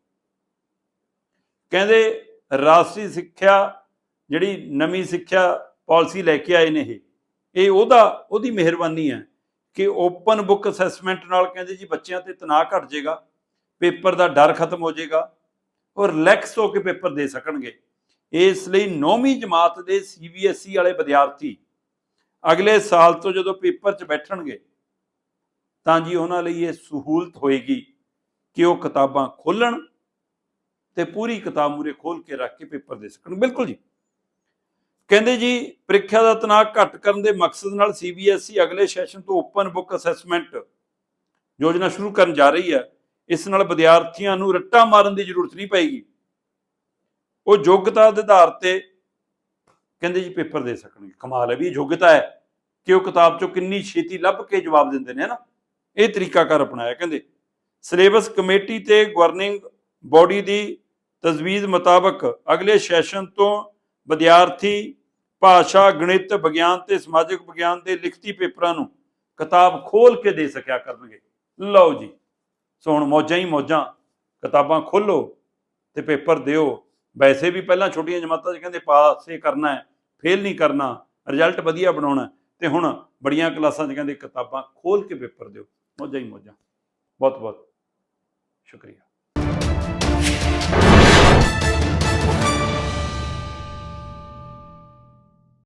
ਕਹਿੰਦੇ ਰਾਸ਼ਟਰੀ ਸਿੱਖਿਆ ਜਿਹੜੀ ਨਵੀਂ ਸਿੱਖਿਆ ਪਾਲਿਸੀ ਲੈ ਕੇ ਆਏ ਨੇ ਇਹ ਇਹ ਉਹਦਾ, ਉਹਦੀ ਮਿਹਰਬਾਨੀ ਹੈ ਕਿ ਓਪਨ ਬੁੱਕ ਅਸੈਸਮੈਂਟ ਨਾਲ ਕਹਿੰਦੇ ਜੀ ਬੱਚਿਆਂ ਤੇ ਤਣਾਅ ਘਟ ਜਾਏਗਾ। ਪੇਪਰ ਦਾ ਡਰ ਖਤਮ ਹੋ ਜਾਏਗਾ ਔਰ ਰਿਲੈਕਸ ਹੋ ਕੇ ਪੇਪਰ ਦੇ ਸਕਣਗੇ। ਇਸ ਲਈ 9ਵੀਂ ਜਮਾਤ ਦੇ ਸੀਬੀਐਸਈ ਵਾਲੇ ਵਿਦਿਆਰਥੀ ਅਗਲੇ ਸਾਲ ਤੋਂ ਜਦੋਂ ਪੇਪਰ 'ਚ ਬੈਠਣਗੇ, ਤਾਂ ਜੀ ਉਹਨਾਂ ਲਈ ਇਹ ਸਹੂਲਤ ਹੋਏਗੀ ਕਿ ਉਹ ਕਿਤਾਬਾਂ ਖੋਲਣ ਤੇ ਪੂਰੀ ਕਿਤਾਬ ਮੂਰੇ ਖੋਲ ਕੇ ਰੱਖ ਕੇ ਪੇਪਰ ਦੇ ਸਕਣ। ਬਿਲਕੁਲ ਜੀ। ਕਹਿੰਦੇ ਜੀ, ਪ੍ਰੀਖਿਆ ਦਾ ਤਣਾਅ ਘੱਟ ਕਰਨ ਦੇ ਮਕਸਦ ਨਾਲ ਸੀਬੀਐਸਈ ਅਗਲੇ ਸੈਸ਼ਨ ਤੋਂ ਓਪਨ ਬੁੱਕ ਅਸੈਸਮੈਂਟ ਯੋਜਨਾ ਸ਼ੁਰੂ ਕਰਨ ਜਾ ਰਹੀ ਹੈ। ਇਸ ਨਾਲ ਵਿਦਿਆਰਥੀਆਂ ਨੂੰ ਰੱਟਾ ਮਾਰਨ ਦੀ ਜ਼ਰੂਰਤ ਨਹੀਂ ਪਏਗੀ। ਉਹ ਯੋਗਤਾ ਦੇ ਆਧਾਰ ਤੇ ਕਹਿੰਦੇ ਜੀ ਪੇਪਰ ਦੇ ਸਕਣਗੇ। ਕਮਾਲ ਹੈ ਵੀ ਯੋਗਤਾ ਹੈ ਕਿ ਉਹ ਕਿਤਾਬ ਚੋਂ ਕਿੰਨੀ ਛੇਤੀ ਲੱਭ ਕੇ ਜਵਾਬ ਦਿੰਦੇ ਨੇ ਨਾ? ਇਹ ਤਰੀਕਾਕਾਰ ਅਪਣਾਇਆ, ਕਹਿੰਦੇ, ਸਿਲੇਬਸ ਕਮੇਟੀ ਤੇ ਗਵਰਨਿੰਗ ਬੋਡੀ ਦੀ ਤਜਵੀਜ਼ ਮੁਤਾਬਕ ਅਗਲੇ ਸੈਸ਼ਨ ਤੋਂ ਵਿਦਿਆਰਥੀ, ਭਾਸ਼ਾ, ਗਣਿਤ, ਵਿਗਿਆਨ ਤੇ ਸਮਾਜਿਕ ਵਿਗਿਆਨ ਦੇ ਲਿਖਤੀ ਪੇਪਰਾਂ ਨੂੰ ਕਿਤਾਬ ਖੋਲ ਕੇ ਦੇ ਸਕਿਆ ਕਰਨਗੇ। ਲਓ ਜੀ। ਸੋ ਹੁਣ ਮੌਜਾਂ ਹੀ ਮੌਜਾਂ ਕਿਤਾਬਾਂ ਖੋਲੋ ਤੇ ਪੇਪਰ ਦਿਓ। ਵੈਸੇ ਵੀ ਪਹਿਲਾਂ ਛੋਟੀਆਂ ਜਮਾਤਾਂ 'ਚ ਕਹਿੰਦੇ ਪਾਸੇ ਕਰਨਾ ਹੈ ਫੇਲ ਨਹੀਂ ਕਰਨਾ ਰਿਜ਼ਲਟ ਵਧੀਆ ਬਣਾਉਣਾ ਹੈ, ਤੇ ਹੁਣ ਬੜੀਆਂ ਕਲਾਸਾਂ 'ਚ ਕਹਿੰਦੇ ਕਿਤਾਬਾਂ ਖੋਲ ਕੇ ਪੇਪਰ ਦਿਓ। ਮੌਜਾਂ ਹੀ ਮੌਜਾਂ। ਬਹੁਤ ਬਹੁਤ ਸ਼ੁਕਰੀਆ।